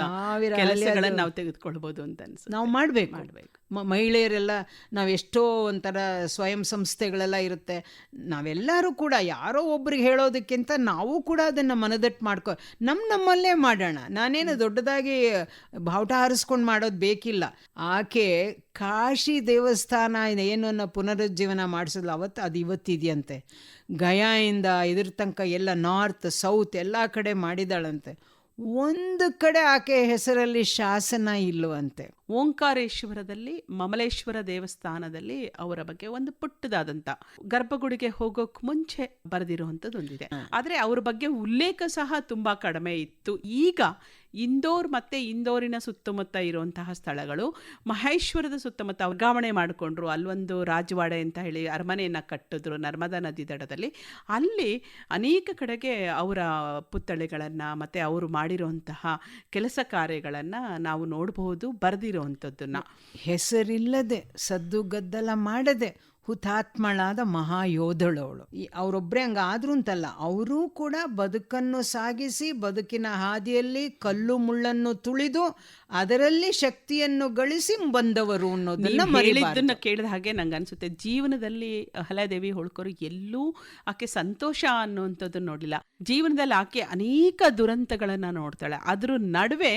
ಕೆಲಸಗಳನ್ನ ನಾವು ತೆಗೆದುಕೊಳ್ಬಹುದು ಅಂತ. ಅನ್ಸುತ್ತೆ ನಾವು ಮಾಡಬೇಕು. ಮಾಡ್ಬೇಕು. ಮಹಿಳೆಯರೆಲ್ಲ ಎಷ್ಟೋ ಒಂಥರ ಸ್ವಯಂ ಸಂಸ್ಥೆಗಳೆಲ್ಲ ಇರುತ್ತೆ. ನಾವೆಲ್ಲರೂ ಕೂಡ ಯಾರೋ ಒಬ್ರಿಗೆ ಹೇಳೋದಕ್ಕಿಂತ ನಾವು ಕೂಡ ಅದನ್ನು ಮನದಟ್ಟು ಮಾಡ್ಕೊ ನಮ್ಮ ನಮ್ಮಲ್ಲೇ ಮಾಡೋಣ. ನಾನೇನು ದೊಡ್ಡದಾಗಿ ಬಾವುಟ ಹಾರಿಸ್ಕೊಂಡು ಮಾಡೋದು ಬೇಕಿಲ್ಲ. ಆಕೆ ಕಾಶಿ ದೇವಸ್ಥಾನ ಏನನ್ನ ಪುನರುಜ್ಜೀವನ ಮಾಡಿಸಿದ್ಲು. ಅವತ್ತು ಅದು ಇವತ್ತಿದೆಯಂತೆ. ಗಯಾಯಿಂದ ಇದ್ರ ತನಕ ಎಲ್ಲ ನಾರ್ತ್ ಸೌತ್ ಎಲ್ಲ ಕಡೆ ಮಾಡಿದಾಳಂತೆ ಒಂದು ಕಡೆ ಆಕೆ ಹೆಸರಲ್ಲಿ ಶಾಸನ ಇಲ್ಲವಂತೆ. ಓಂಕಾರೇಶ್ವರದಲ್ಲಿ ಮಮಲೇಶ್ವರ ದೇವಸ್ಥಾನದಲ್ಲಿ ಅವರ ಬಗ್ಗೆ ಒಂದು ಪುಟ್ಟದಾದಂತ ಗರ್ಭಗುಡಿಗೆ ಹೋಗೋಕ್ ಮುಂಚೆ ಬರೆದಿರುವಂತದ್ದು ಒಂದಿದೆ. ಆದ್ರೆ ಅವ್ರ ಬಗ್ಗೆ ಉಲ್ಲೇಖ ಸಹ ತುಂಬಾ ಕಡಿಮೆ ಇತ್ತು. ಈಗ ಇಂದೋರ್ ಮತ್ತೆ ಇಂದೋರಿನ ಸುತ್ತಮುತ್ತ ಇರುವಂತಹ ಸ್ಥಳಗಳು. ಮಹೇಶ್ವರದ ಸುತ್ತಮುತ್ತ ವರ್ಗಾವಣೆ ಮಾಡಿಕೊಂಡ್ರು. ಅಲ್ಲೊಂದು ರಾಜವಾಡೆ ಅಂತ ಹೇಳಿ ಅರಮನೆಯನ್ನು ಕಟ್ಟಿದ್ರು ನರ್ಮದಾ ನದಿ ದಡದಲ್ಲಿ. ಅಲ್ಲಿ ಅನೇಕ ಕಡೆಗೆ ಅವರ ಪುತ್ಥಳಿಗಳನ್ನು ಮತ್ತು ಅವರು ಮಾಡಿರುವಂತಹ ಕೆಲಸ ಕಾರ್ಯಗಳನ್ನು ನಾವು ನೋಡಬಹುದು, ಬರೆದಿರುವಂಥದ್ದನ್ನು. ಹೆಸರಿಲ್ಲದೆ, ಸದ್ದು ಗದ್ದಲ ಮಾಡದೆ ಹುತಾತ್ಮಳಾದ ಮಹಾಯೋಧಳವಳು ಈ ಅವರೊಬ್ಬರೇ ಹಂಗಾದ್ರೂ ಅಂತಲ್ಲ ಅವರೂ ಕೂಡ ಬದುಕನ್ನು ಸಾಗಿಸಿ ಬದುಕಿನ ಹಾದಿಯಲ್ಲಿ ಕಲ್ಲು ಮುಳ್ಳನ್ನು ತುಳಿದು ಅದರಲ್ಲಿ ಶಕ್ತಿಯನ್ನು ಗಳಿಸಿ ಬಂದವರು ಅನ್ನೋದನ್ನ ಮರಳಿದ್ದನ್ನ ಕೇಳಿದ ಹಾಗೆ ನಂಗೆ ಅನ್ಸುತ್ತೆ. ಜೀವನದಲ್ಲಿ ಹಲದೇವಿ ಹೊಳ್ಕರು ಎಲ್ಲೂ ಆಕೆ ಸಂತೋಷ ಅನ್ನುವಂಥದ್ದು ನೋಡಿಲ್ಲ ಜೀವನದಲ್ಲಿ ಆಕೆ ಅನೇಕ ದುರಂತಗಳನ್ನು ನೋಡ್ತಾಳೆ. ಅದ್ರ ನಡುವೆ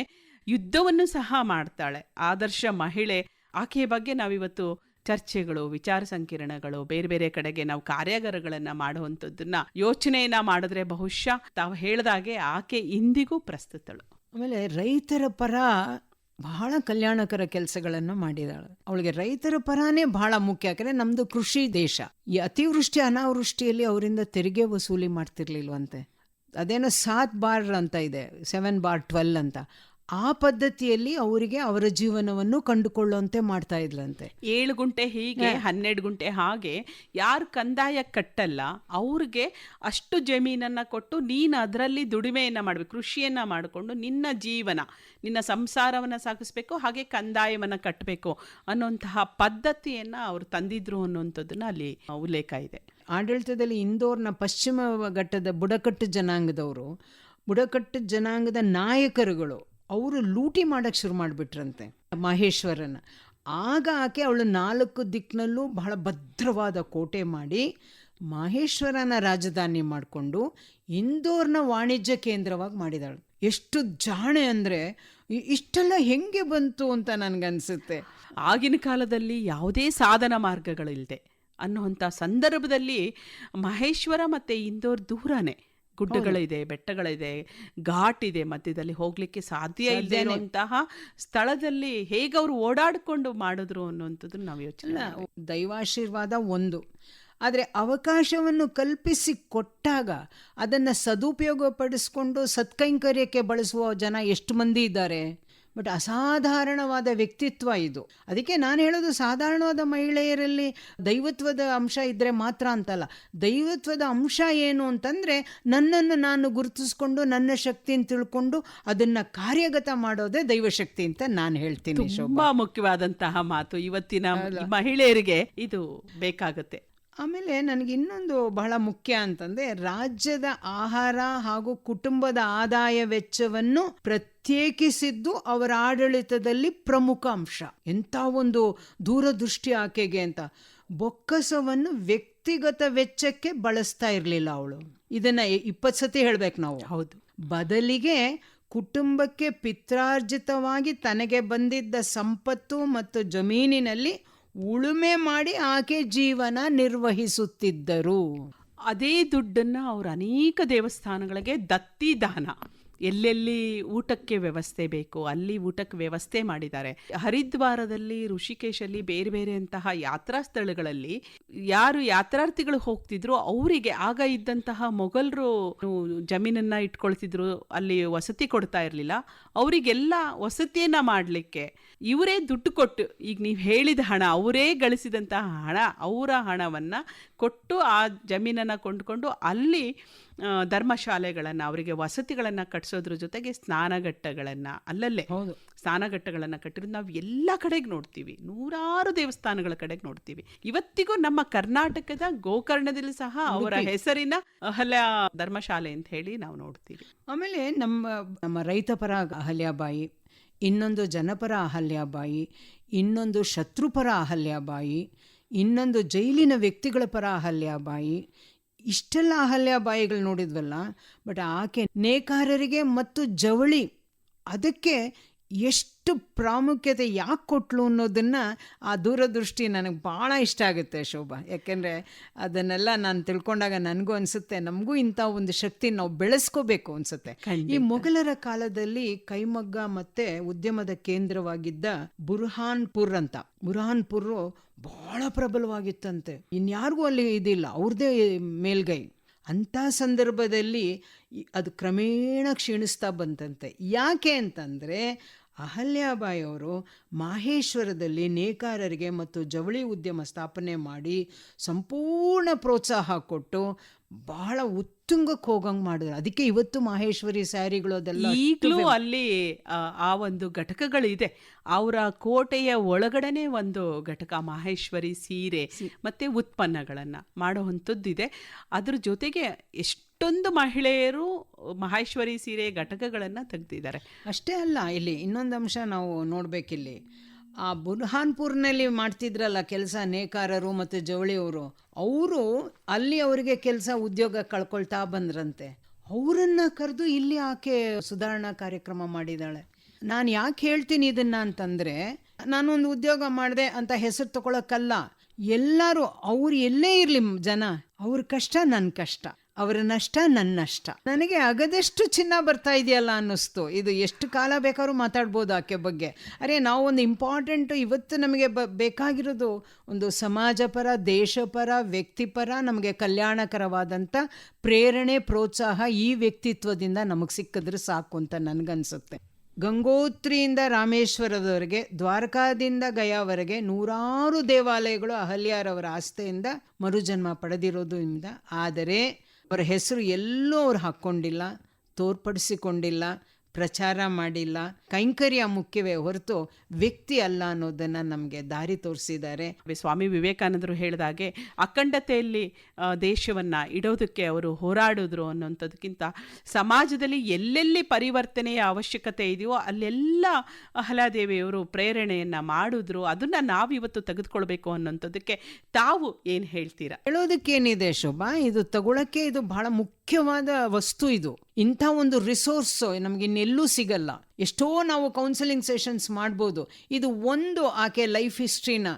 ಯುದ್ಧವನ್ನು ಸಹ ಮಾಡ್ತಾಳೆ. ಆದರ್ಶ ಮಹಿಳೆ ಆಕೆಯ ಬಗ್ಗೆ ನಾವಿವತ್ತು ಚರ್ಚೆಗಳು, ವಿಚಾರ ಸಂಕಿರಣಗಳು, ಬೇರೆ ಬೇರೆ ಕಡೆಗೆ ನಾವು ಕಾರ್ಯಾಗಾರಗಳನ್ನು ಮಾಡುವಂಥದ್ದನ್ನ ಯೋಚನೆಯನ್ನ ಮಾಡಿದ್ರೆ ಬಹುಶಃ ತಾವು ಹೇಳ್ದಾಗೆ ಆಕೆ ಇಂದಿಗೂ ಪ್ರಸ್ತುತಳು. ಆಮೇಲೆ ರೈತರ ಪರ ಬಹಳ ಕಲ್ಯಾಣಕರ ಕೆಲಸಗಳನ್ನು ಮಾಡಿದಾಳೆ. ಅವಳಿಗೆ ರೈತರ ಪರಾನೇ ಬಹಳ ಮುಖ್ಯ. ಯಾಕಂದ್ರೆ ನಮ್ದು ಕೃಷಿ ದೇಶ. ಈ ಅತಿವೃಷ್ಟಿ, ಅನಾವೃಷ್ಟಿಯಲ್ಲಿ ಅವರಿಂದ ತೆರಿಗೆ ವಸೂಲಿ ಮಾಡ್ತಿರ್ಲಿಲ್ವಂತೆ. ಅದೇನೋ ಸಾತ್ ಬಾರ್ ಅಂತ ಇದೆ ಸೆವೆನ್ ಬಾರ್ ಟ್ವೆಲ್ ಅಂತ. ಆ ಪದ್ಧತಿಯಲ್ಲಿ ಅವರಿಗೆ ಅವರ ಜೀವನವನ್ನು ಕಂಡುಕೊಳ್ಳುವಂತೆ ಮಾಡ್ತಾ ಇದ್ಲಂತೆ. ಏಳು ಗುಂಟೆ ಹೀಗೆ ಹನ್ನೆರಡು ಗುಂಟೆ ಹಾಗೆ ಯಾರು ಕಂದಾಯ ಕಟ್ಟಲ್ಲ ಅವ್ರಿಗೆ ಅಷ್ಟು ಜಮೀನನ್ನ ಕೊಟ್ಟು ನೀನು ಅದರಲ್ಲಿ ದುಡಿಮೆಯನ್ನ ಮಾಡಬೇಕು ಕೃಷಿಯನ್ನ ಮಾಡಿಕೊಂಡು ನಿನ್ನ ಜೀವನ ನಿನ್ನ ಸಂಸಾರವನ್ನ ಸಾಗಿಸ್ಬೇಕು ಹಾಗೆ ಕಂದಾಯವನ್ನ ಕಟ್ಟಬೇಕು ಅನ್ನೋಂತಹ ಪದ್ಧತಿಯನ್ನ ಅವರು ತಂದಿದ್ರು ಅನ್ನುವಂಥದ್ದನ್ನ ಅಲ್ಲಿ ಉಲ್ಲೇಖ ಇದೆ. ಆಡಳಿತದಲ್ಲಿ ಇಂದೋರ್ನ ಪಶ್ಚಿಮ ಘಟ್ಟದ ಬುಡಕಟ್ಟು ಜನಾಂಗದವರು ಬುಡಕಟ್ಟು ಜನಾಂಗದ ನಾಯಕರುಗಳು ಅವರು ಲೂಟಿ ಮಾಡೋಕ್ಕೆ ಶುರು ಮಾಡಿಬಿಟ್ರಂತೆ ಮಹೇಶ್ವರನ. ಆಗ ಆಕೆ ಅವಳು ನಾಲ್ಕು ದಿಕ್ಕಿನಲ್ಲೂ ಬಹಳ ಭದ್ರವಾದ ಕೋಟೆ ಮಾಡಿ ಮಹೇಶ್ವರನ ರಾಜಧಾನಿ ಮಾಡಿಕೊಂಡು ಇಂದೋರ್ನ ವಾಣಿಜ್ಯ ಕೇಂದ್ರವಾಗಿ ಮಾಡಿದಾಳು. ಎಷ್ಟು ಜಾಣೆ ಅಂದರೆ ಇಷ್ಟೆಲ್ಲ ಹೆಂಗೆ ಬಂತು ಅಂತ ನನಗನ್ಸುತ್ತೆ. ಆಗಿನ ಕಾಲದಲ್ಲಿ ಯಾವುದೇ ಸಾಧನ ಮಾರ್ಗಗಳಿಲ್ಲದೆ ಅನ್ನುವಂಥ ಸಂದರ್ಭದಲ್ಲಿ ಮಹೇಶ್ವರ ಮತ್ತು ಇಂದೋರ್ ದೂರನೇ ಗುಡ್ಡಗಳಿದೆ ಬೆಟ್ಟಗಳಿದೆ ಘಾಟ್ ಇದೆ ಮಧ್ಯದಲ್ಲಿ ಹೋಗ್ಲಿಕ್ಕೆ ಸಾಧ್ಯ ಇಲ್ಲದೆ ಅಂತಹ ಸ್ಥಳದಲ್ಲಿ ಹೇಗೆ ಅವರು ಓಡಾಡಿಕೊಂಡು ಮಾಡಿದ್ರು ಅನ್ನುವಂಥದ್ದು ನಾವು ಯೋಚನೆ. ದೈವಾಶೀರ್ವಾದ ಒಂದು. ಆದರೆ ಅವಕಾಶವನ್ನು ಕಲ್ಪಿಸಿ ಕೊಟ್ಟಾಗ ಅದನ್ನು ಸದುಪಯೋಗಪಡಿಸ್ಕೊಂಡು ಸತ್ಕೈಂಕರ್ಯಕ್ಕೆ ಬಳಸುವ ಜನ ಎಷ್ಟು ಮಂದಿ ಇದ್ದಾರೆ? ಬಟ್ ಅಸಾಧಾರಣವಾದ ವ್ಯಕ್ತಿತ್ವ ಇದು. ಅದಕ್ಕೆ ನಾನು ಹೇಳೋದು ಸಾಧಾರಣವಾದ ಮಹಿಳೆಯರಲ್ಲಿ ದೈವತ್ವದ ಅಂಶ ಇದ್ದರೆ ಮಾತ್ರ ಅಂತಲ್ಲ. ದೈವತ್ವದ ಅಂಶ ಏನು ಅಂತಂದರೆ ನನ್ನನ್ನು ನಾನು ಗುರುತಿಸ್ಕೊಂಡು ನನ್ನ ಶಕ್ತಿಯನ್ನು ತಿಳ್ಕೊಂಡು ಅದನ್ನು ಕಾರ್ಯಗತ ಮಾಡೋದೇ ದೈವಶಕ್ತಿ ಅಂತ ನಾನು ಹೇಳ್ತೀನಿ ತುಂಬಾ ಮುಖ್ಯವಾದಂತಹ ಮಾತು. ಇವತ್ತಿನ ಮಹಿಳೆಯರಿಗೆ ಇದು ಬೇಕಾಗುತ್ತೆ. ಆಮೇಲೆ ನನಗೆ ಇನ್ನೊಂದು ಬಹಳ ಮುಖ್ಯ ಅಂತಂದ್ರೆ ರಾಜ್ಯದ ಆಹಾರ ಹಾಗೂ ಕುಟುಂಬದ ಆದಾಯ ವೆಚ್ಚವನ್ನು ಪ್ರತ್ಯೇಕಿಸಿದ್ದು ಅವರ ಆಡಳಿತದಲ್ಲಿ ಪ್ರಮುಖ ಅಂಶ. ಎಂಥ ಒಂದು ದೂರದೃಷ್ಟಿ ಆಕೆಗೆ ಅಂತ. ಬೊಕ್ಕಸವನ್ನು ವ್ಯಕ್ತಿಗತ ವೆಚ್ಚಕ್ಕೆ ಬಳಸ್ತಾ ಇರಲಿಲ್ಲ ಅವಳು. ಇದನ್ನ ಇಪ್ಪತ್ತು ಸತಿ ಹೇಳಬೇಕು ನಾವು. ಹೌದು. ಬದಲಿಗೆ ಕುಟುಂಬಕ್ಕೆ ಪಿತ್ರಾರ್ಜಿತವಾಗಿ ತನಗೆ ಬಂದಿದ್ದ ಸಂಪತ್ತು ಮತ್ತು ಜಮೀನಿನಲ್ಲಿ ಉಳುಮೆ ಮಾಡಿ ಆಕೆ ಜೀವನ ನಿರ್ವಹಿಸುತ್ತಿದ್ದರು. ಅದೇ ದುಡ್ಡನ್ನ ಅವರು ಅನೇಕ ದೇವಸ್ಥಾನಗಳಿಗೆ ದತ್ತಿ ದಾನ. ಎಲ್ಲೆಲ್ಲಿ ಊಟಕ್ಕೆ ವ್ಯವಸ್ಥೆ ಬೇಕು, ಅಲ್ಲಿ ಊಟಕ್ಕೆ ವ್ಯವಸ್ಥೆ ಮಾಡಿದ್ದಾರೆ. ಹರಿದ್ವಾರದಲ್ಲಿ, ಋಷಿಕೇಶಲ್ಲಿ ಬೇರೆ ಬೇರೆ ಅಂತಹ ಯಾತ್ರಾ ಸ್ಥಳಗಳಲ್ಲಿ ಯಾರು ಯಾತ್ರಾರ್ಥಿಗಳು ಹೋಗ್ತಿದ್ರು, ಅವರಿಗೆ ಆಗ ಇದ್ದಂತಹ ಮೊಘಲರು ಜಮೀನನ್ನ ಇಟ್ಕೊಳ್ತಿದ್ರು, ಅಲ್ಲಿ ವಸತಿ ಕೊಡ್ತಾ ಇರಲಿಲ್ಲ. ಅವರಿಗೆಲ್ಲ ವಸತಿಯನ್ನ ಮಾಡಲಿಕ್ಕೆ ಇವರೇ ದುಡ್ಡು ಕೊಟ್ಟು, ಈಗ ನೀವು ಹೇಳಿದ ಹಣ, ಅವರೇ ಗಳಿಸಿದಂತಹ ಹಣ, ಅವರ ಹಣವನ್ನ ಕೊಟ್ಟು ಆ ಜಮೀನನ್ನ ಕೊಂಡುಕೊಂಡು ಅಲ್ಲಿ ಧರ್ಮಶಾಲೆಗಳನ್ನ ಅವರಿಗೆ ವಸತಿಗಳನ್ನ ಕಟ್ಟಿಸೋದ್ರ ಜೊತೆಗೆ ಸ್ನಾನಘಟ್ಟಗಳನ್ನ. ಅಲ್ಲಲ್ಲೇ ಹೌದು. ಸ್ನಾನಘಟ್ಟಗಳನ್ನ ಕಟ್ಟಿರೋದು ನಾವು ಎಲ್ಲ ಕಡೆಗೆ ನೋಡ್ತೀವಿ. ನೂರಾರು ದೇವಸ್ಥಾನಗಳ ಕಡೆಗೆ ನೋಡ್ತೀವಿ. ಇವತ್ತಿಗೂ ನಮ್ಮ ಕರ್ನಾಟಕದ ಗೋಕರ್ಣದಲ್ಲಿ ಸಹ ಅವರ ಹೆಸರಿನ ಅಹಲ್ಯ ಧರ್ಮಶಾಲೆ ಅಂತ ಹೇಳಿ ನಾವು ನೋಡ್ತೀವಿ. ಆಮೇಲೆ ನಮ್ಮ ನಮ್ಮ ರೈತಪರ ಅಹಲ್ಯಾಬಾಯಿ ಇನ್ನೊಂದು ಜನಪರ ಅಹಲ್ಯಾಬಾಯಿ ಇನ್ನೊಂದು ಶತ್ರುಪರ ಅಹಲ್ಯಾಬಾಯಿ ಇನ್ನೊಂದು ಜೈಲಿನ ವ್ಯಕ್ತಿಗಳ ಪರ ಅಹಲ್ಯಾಬಾಯಿ ಇಷ್ಟೆಲ್ಲ ಅಹಲ್ಯಾಬಾಯಿಗಳು ನೋಡಿದ್ವಲ್ಲ ಬಟ್ ಆಕೆ ನೇಕಾರರಿಗೆ ಮತ್ತು ಜವಳಿ ಅದಕ್ಕೆ ಎಷ್ಟು ಪ್ರಾಮುಖ್ಯತೆ ಯಾಕೆ ಕೊಟ್ಲು ಅನ್ನೋದನ್ನು ಆ ದೂರದೃಷ್ಟಿ ನನಗೆ ಭಾಳ ಇಷ್ಟ ಆಗುತ್ತೆ ಶೋಭಾ. ಯಾಕೆಂದರೆ ಅದನ್ನೆಲ್ಲ ನಾನು ತಿಳ್ಕೊಂಡಾಗ ನನಗೂ ಅನಿಸುತ್ತೆ ನಮಗೂ ಇಂಥ ಒಂದು ಶಕ್ತಿ ನಾವು ಬೆಳೆಸ್ಕೋಬೇಕು ಅನಿಸುತ್ತೆ. ಈ ಮೊಘಲರ ಕಾಲದಲ್ಲಿ ಕೈಮಗ್ಗ ಮತ್ತೆ ಉದ್ಯಮದ ಕೇಂದ್ರವಾಗಿದ್ದ ಬುರ್ಹಾನ್ಪುರ್ ಅಂತ. ಬುರ್ಹಾನ್ಪುರ್ ಬಹಳ ಪ್ರಬಲವಾಗಿತ್ತಂತೆ. ಇನ್ಯಾರಿಗೂ ಅಲ್ಲಿ ಇದಿಲ್ಲ ಅವ್ರದೇ ಮೇಲ್ಗೈ. ಅಂಥ ಸಂದರ್ಭದಲ್ಲಿ ಅದು ಕ್ರಮೇಣ ಕ್ಷೀಣಿಸ್ತಾ ಬಂತಂತೆ. ಯಾಕೆ ಅಂತಂದರೆ ಅಹಲ್ಯಾಬಾಯಿ ಅವರು ಮಾಹೇಶ್ವರದಲ್ಲಿ ನೇಕಾರರಿಗೆ ಮತ್ತು ಜವಳಿ ಉದ್ಯಮ ಸ್ಥಾಪನೆ ಮಾಡಿ ಸಂಪೂರ್ಣ ಪ್ರೋತ್ಸಾಹ ಕೊಟ್ಟು ಬಹಳ ಉತ್ತುಂಗಕ್ಕೆ ಹೋಗಂಗೆ ಮಾಡಿದ್ರು ಅದಕ್ಕೆ ಇವತ್ತು ಮಹೇಶ್ವರಿ ಸ್ಯಾರಿಗಳು ಅದೆಲ್ಲ ಈಗಲೂ ಅಲ್ಲಿ ಆ, ಆ ಒಂದು ಘಟಕಗಳಿದೆ. ಅವರ ಕೋಟೆಯ ಒಳಗಡೆನೆ ಒಂದು ಘಟಕ ಮಹೇಶ್ವರಿ ಸೀರೆ. ಮತ್ತೆ ಉತ್ಪನ್ನಗಳನ್ನ ಮಾಡುವಂಥದ್ದಿದೆ. ಅದ್ರ ಜೊತೆಗೆ ಎಷ್ಟೊಂದು ಮಹಿಳೆಯರು ಮಹೇಶ್ವರಿ ಸೀರೆ ಘಟಕಗಳನ್ನ ತೆಗೆದಿದ್ದಾರೆ. ಅಷ್ಟೇ ಅಲ್ಲ ಇಲ್ಲಿ ಇನ್ನೊಂದು ಅಂಶ ನಾವು ನೋಡ್ಬೇಕಿಲ್ಲಿ. ಆ ಬುರ್ಹಾನ್ಪುರ್ನಲ್ಲಿ ಮಾಡ್ತಿದ್ರಲ್ಲ ಕೆಲಸ ನೇಕಾರರು ಮತ್ತು ಜವಳಿಯವರು ಅವರು ಅಲ್ಲಿ ಅವರಿಗೆ ಕೆಲಸ ಉದ್ಯೋಗ ಕಳ್ಕೊಳ್ತಾ ಬಂದ್ರಂತೆ. ಅವರನ್ನ ಕರೆದು ಇಲ್ಲಿ ಆಕೆ ಸುಧಾರಣಾ ಕಾರ್ಯಕ್ರಮ ಮಾಡಿದಾಳೆ. ನಾನು ಯಾಕೆ ಹೇಳ್ತೀನಿ ಇದನ್ನ ಅಂತಂದ್ರೆ, ನಾನೊಂದು ಉದ್ಯೋಗ ಮಾಡಿದೆ ಅಂತ ಹೆಸರು ತಗೊಳಕ್ಕಲ್ಲ. ಎಲ್ಲರೂ ಅವ್ರು ಎಲ್ಲೇ ಇರಲಿ ಜನ, ಅವ್ರ ಕಷ್ಟ ನನ್ನ ಕಷ್ಟ. ಅವರ ನಷ್ಟ ನನ್ನ ನಷ್ಟ. ನನಗೆ ಅಗದಷ್ಟು ಚಿನ್ನ ಬರ್ತಾ ಇದೆಯಲ್ಲ ಅನ್ನಿಸ್ತು. ಇದು ಎಷ್ಟು ಕಾಲ ಬೇಕಾದ್ರೂ ಮಾತಾಡ್ಬೋದು ಆಕೆ ಬಗ್ಗೆ. ಅರೆ, ನಾವು ಒಂದು ಇಂಪಾರ್ಟೆಂಟ್ ಇವತ್ತು ನಮಗೆ ಬ, ಬೇಕಾಗಿರೋದು ಒಂದು ಸಮಾಜಪರ, ದೇಶಪರ, ವ್ಯಕ್ತಿಪರ, ನಮಗೆ ಕಲ್ಯಾಣಕರವಾದಂಥ ಪ್ರೇರಣೆ, ಪ್ರೋತ್ಸಾಹ ಈ ವ್ಯಕ್ತಿತ್ವದಿಂದ ನಮಗೆ ಸಿಕ್ಕಿದ್ರೆ ಸಾಕು ಅಂತ ನನಗನ್ಸುತ್ತೆ. ಗಂಗೋತ್ರಿಯಿಂದ ರಾಮೇಶ್ವರದವರೆಗೆ, ದ್ವಾರಕಾದಿಂದ ಗಯಾವರೆಗೆ ನೂರಾರು ದೇವಾಲಯಗಳು ಅಹಲ್ಯಾರವರ ಆಸ್ತೆಯಿಂದ ಮರುಜನ್ಮ ಪಡೆದಿರೋದ್ರಿಂದ, ಆದರೆ ಅವರ ಹೆಸರು ಎಲ್ಲೂ ಅವ್ರು ಹಾಕ್ಕೊಂಡಿಲ್ಲ ತೋರ್ಪಡಿಸಿಕೊಂಡಿಲ್ಲ. ಪ್ರಚಾರ ಮಾಡಿಲ್ಲ. ಕೈಂಕರ್ಯ ಮುಖ್ಯವೇ ಹೊರತು ವ್ಯಕ್ತಿ ಅಲ್ಲ ಅನ್ನೋದನ್ನು ನಮಗೆ ದಾರಿ ತೋರಿಸಿದ್ದಾರೆ. ಸ್ವಾಮಿ ವಿವೇಕಾನಂದರು ಹೇಳಿದಾಗೆ ಅಖಂಡತೆಯಲ್ಲಿ ದೇಶವನ್ನು ಇಡೋದಕ್ಕೆ ಅವರು ಹೋರಾಡಿದ್ರು ಅನ್ನೋಂಥದಕ್ಕಿಂತ ಸಮಾಜದಲ್ಲಿ ಎಲ್ಲೆಲ್ಲಿ ಪರಿವರ್ತನೆಯ ಅವಶ್ಯಕತೆ ಇದೆಯೋ ಅಲ್ಲೆಲ್ಲ ಅಹಲಾದೇವಿಯವರು ಪ್ರೇರಣೆಯನ್ನ ಮಾಡಿದ್ರು. ಅದನ್ನ ನಾವಿವತ್ತು ತೆಗೆದುಕೊಳ್ಬೇಕು ಅನ್ನೋಂಥದ್ದಕ್ಕೆ ತಾವು ಏನು ಹೇಳ್ತೀರಾ? ಹೇಳೋದಕ್ಕೇನಿದೆ ಶೋಭಾ ಇದು ತಗೊಳಕ್ಕೆ ಇದು ಬಹಳ ಮುಖ್ಯವಾದ ವಸ್ತು ಇದು. ಇಂಥ ಒಂದು ರಿಸೋರ್ಸ್ ನಮ್ಗೆ ಇನ್ನೆಲ್ಲೂ ಸಿಗಲ್ಲ. ಎಷ್ಟೋ ನಾವು ಕೌನ್ಸಿಲಿಂಗ್ ಸೆಷನ್ಸ್ ಮಾಡ್ಬೋದು. ಇದು ಒಂದು ಆಕೆ ಲೈಫ್ ಹಿಸ್ಟ್ರಿನ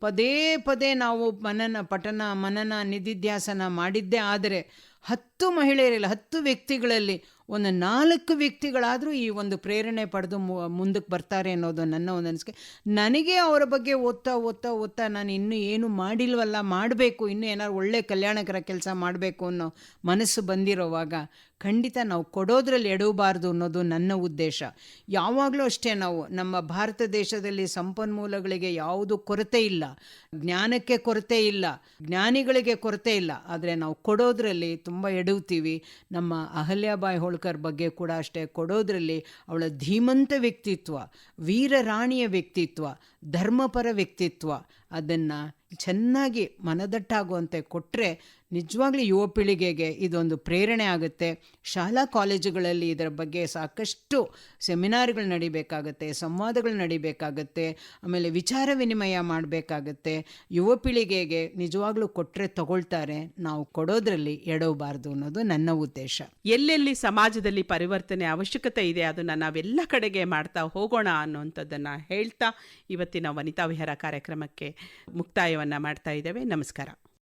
ಪದೇ ಪದೇ ನಾವು ಮನನ ಪಠನ ಮನನ ನಿಧಿಧ್ಯಾಸನ ಮಾಡಿದ್ದೇ ಆದರೆ ಹತ್ತು ಮಹಿಳೆಯರಲ್ಲಿ, ಹತ್ತು ವ್ಯಕ್ತಿಗಳಲ್ಲಿ ಒಂದು ನಾಲ್ಕು ವ್ಯಕ್ತಿಗಳಾದರೂ ಈ ಒಂದು ಪ್ರೇರಣೆ ಪಡೆದು ಮುಂದಕ್ಕೆ ಬರ್ತಾರೆ ಅನ್ನೋದು ನನ್ನ ಒಂದು ಅನಿಸಿಕೆ. ನನಗೆ ಅವರ ಬಗ್ಗೆ ಓದ್ತಾ ಓದ್ತಾ ಓದ್ತಾ ನಾನು ಇನ್ನೂ ಏನು ಮಾಡಿಲ್ವಲ್ಲ, ಮಾಡಬೇಕು, ಇನ್ನೂ ಏನಾದ್ರು ಒಳ್ಳೆ ಕಲ್ಯಾಣಕರ ಕೆಲಸ ಮಾಡಬೇಕು ಅನ್ನೋ ಮನಸ್ಸು ಬಂದಿರೋವಾಗ ಖಂಡಿತ ನಾವು ಕೊಡೋದ್ರಲ್ಲಿ ಎಡವಬಾರ್ದು ಅನ್ನೋದು ನನ್ನ ಉದ್ದೇಶ. ಯಾವಾಗಲೂ ಅಷ್ಟೇ ನಾವು ನಮ್ಮ ಭಾರತ ದೇಶದಲ್ಲಿ ಸಂಪನ್ಮೂಲಗಳಿಗೆ ಯಾವುದು ಕೊರತೆ ಇಲ್ಲ. ಜ್ಞಾನಕ್ಕೆ ಕೊರತೆ ಇಲ್ಲ, ಜ್ಞಾನಿಗಳಿಗೆ ಕೊರತೆ ಇಲ್ಲ. ಆದರೆ ನಾವು ಕೊಡೋದ್ರಲ್ಲಿ ತುಂಬ ಎಡವ್ತೀವಿ ನಮ್ಮ ಅಹಲ್ಯಾಬಾಯಿ ಹೋಳ್ಕರ್ ಬಗ್ಗೆ ಕೂಡ ಅಷ್ಟೇ ಕೊಡೋದ್ರಲ್ಲಿ ಅವಳ ಧೀಮಂತ ವ್ಯಕ್ತಿತ್ವ, ವೀರರಾಣಿಯ ವ್ಯಕ್ತಿತ್ವ, ಧರ್ಮಪರ ವ್ಯಕ್ತಿತ್ವ ಅದನ್ನು ಚೆನ್ನಾಗಿ ಮನದಟ್ಟಾಗುವಂತೆ ಕೊಟ್ಟರೆ ನಿಜವಾಗ್ಲೂ ಯುವ ಪೀಳಿಗೆಗೆ ಇದೊಂದು ಪ್ರೇರಣೆ ಆಗುತ್ತೆ. ಶಾಲಾ ಕಾಲೇಜುಗಳಲ್ಲಿ ಇದರ ಬಗ್ಗೆ ಸಾಕಷ್ಟು ಸೆಮಿನಾರ್ಗಳು ನಡಿಬೇಕಾಗುತ್ತೆ ಸಂವಾದಗಳು ನಡಿಬೇಕಾಗುತ್ತೆ ಆಮೇಲೆ ವಿಚಾರ ವಿನಿಮಯ ಮಾಡಬೇಕಾಗತ್ತೆ. ಯುವ ಪೀಳಿಗೆಗೆ ನಿಜವಾಗ್ಲೂ ಕೊಟ್ಟರೆ ತಗೊಳ್ತಾರೆ ನಾವು ಕೊಡೋದ್ರಲ್ಲಿ ಎಡವಬಾರ್ದು ಅನ್ನೋದು ನನ್ನ ಉದ್ದೇಶ. ಎಲ್ಲೆಲ್ಲಿ ಸಮಾಜದಲ್ಲಿ ಪರಿವರ್ತನೆ ಅವಶ್ಯಕತೆ ಇದೆ ಅದನ್ನು ನಾವೆಲ್ಲ ಕಡೆಗೆ ಮಾಡ್ತಾ ಹೋಗೋಣ ಅನ್ನುವಂಥದ್ದನ್ನು ಹೇಳ್ತಾ ಇವತ್ತಿನ ವನಿತಾ ವಿಹಾರ ಕಾರ್ಯಕ್ರಮಕ್ಕೆ ಮುಕ್ತಾಯವನ್ನು ಮಾಡ್ತಾ ಇದ್ದೇವೆ. ನಮಸ್ಕಾರ.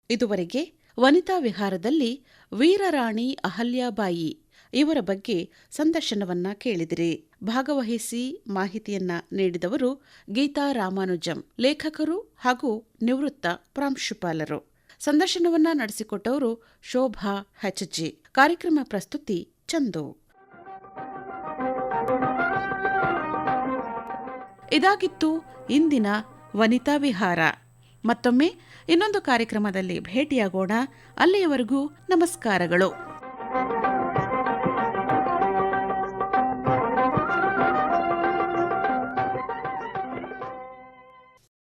ಇದುವರೆಗೆ ವನಿತಾ ವಿಹಾರದಲ್ಲಿ ವೀರರಾಣಿ ಅಹಲ್ಯಾಬಾಯಿ ಇವರ ಬಗ್ಗೆ ಸಂದರ್ಶನವನ್ನ ಕೇಳಿದಿರಿ. ಭಾಗವಹಿಸಿ ಮಾಹಿತಿಯನ್ನ ನೀಡಿದವರು ಗೀತಾ ರಾಮಾನುಜಂ, ಲೇಖಕರು ಹಾಗೂ ನಿವೃತ್ತ ಪ್ರಾಂಶುಪಾಲರು. ಸಂದರ್ಶನವನ್ನ ನಡೆಸಿಕೊಟ್ಟವರು ಶೋಭಾ ಹೆಚ್ಜಿ ಕಾರ್ಯಕ್ರಮ ಪ್ರಸ್ತುತಿ ಚಂದು. ಇದಾಗಿತ್ತು ಇಂದಿನ ವನಿತಾ ವಿಹಾರ. ಮತ್ತೊಮ್ಮೆ ಇನ್ನೊಂದು ಕಾರ್ಯಕ್ರಮದಲ್ಲಿ ಭೇಟಿಯಾಗೋಣ. ಅಲ್ಲಿಯವರೆಗೂ ನಮಸ್ಕಾರಗಳು.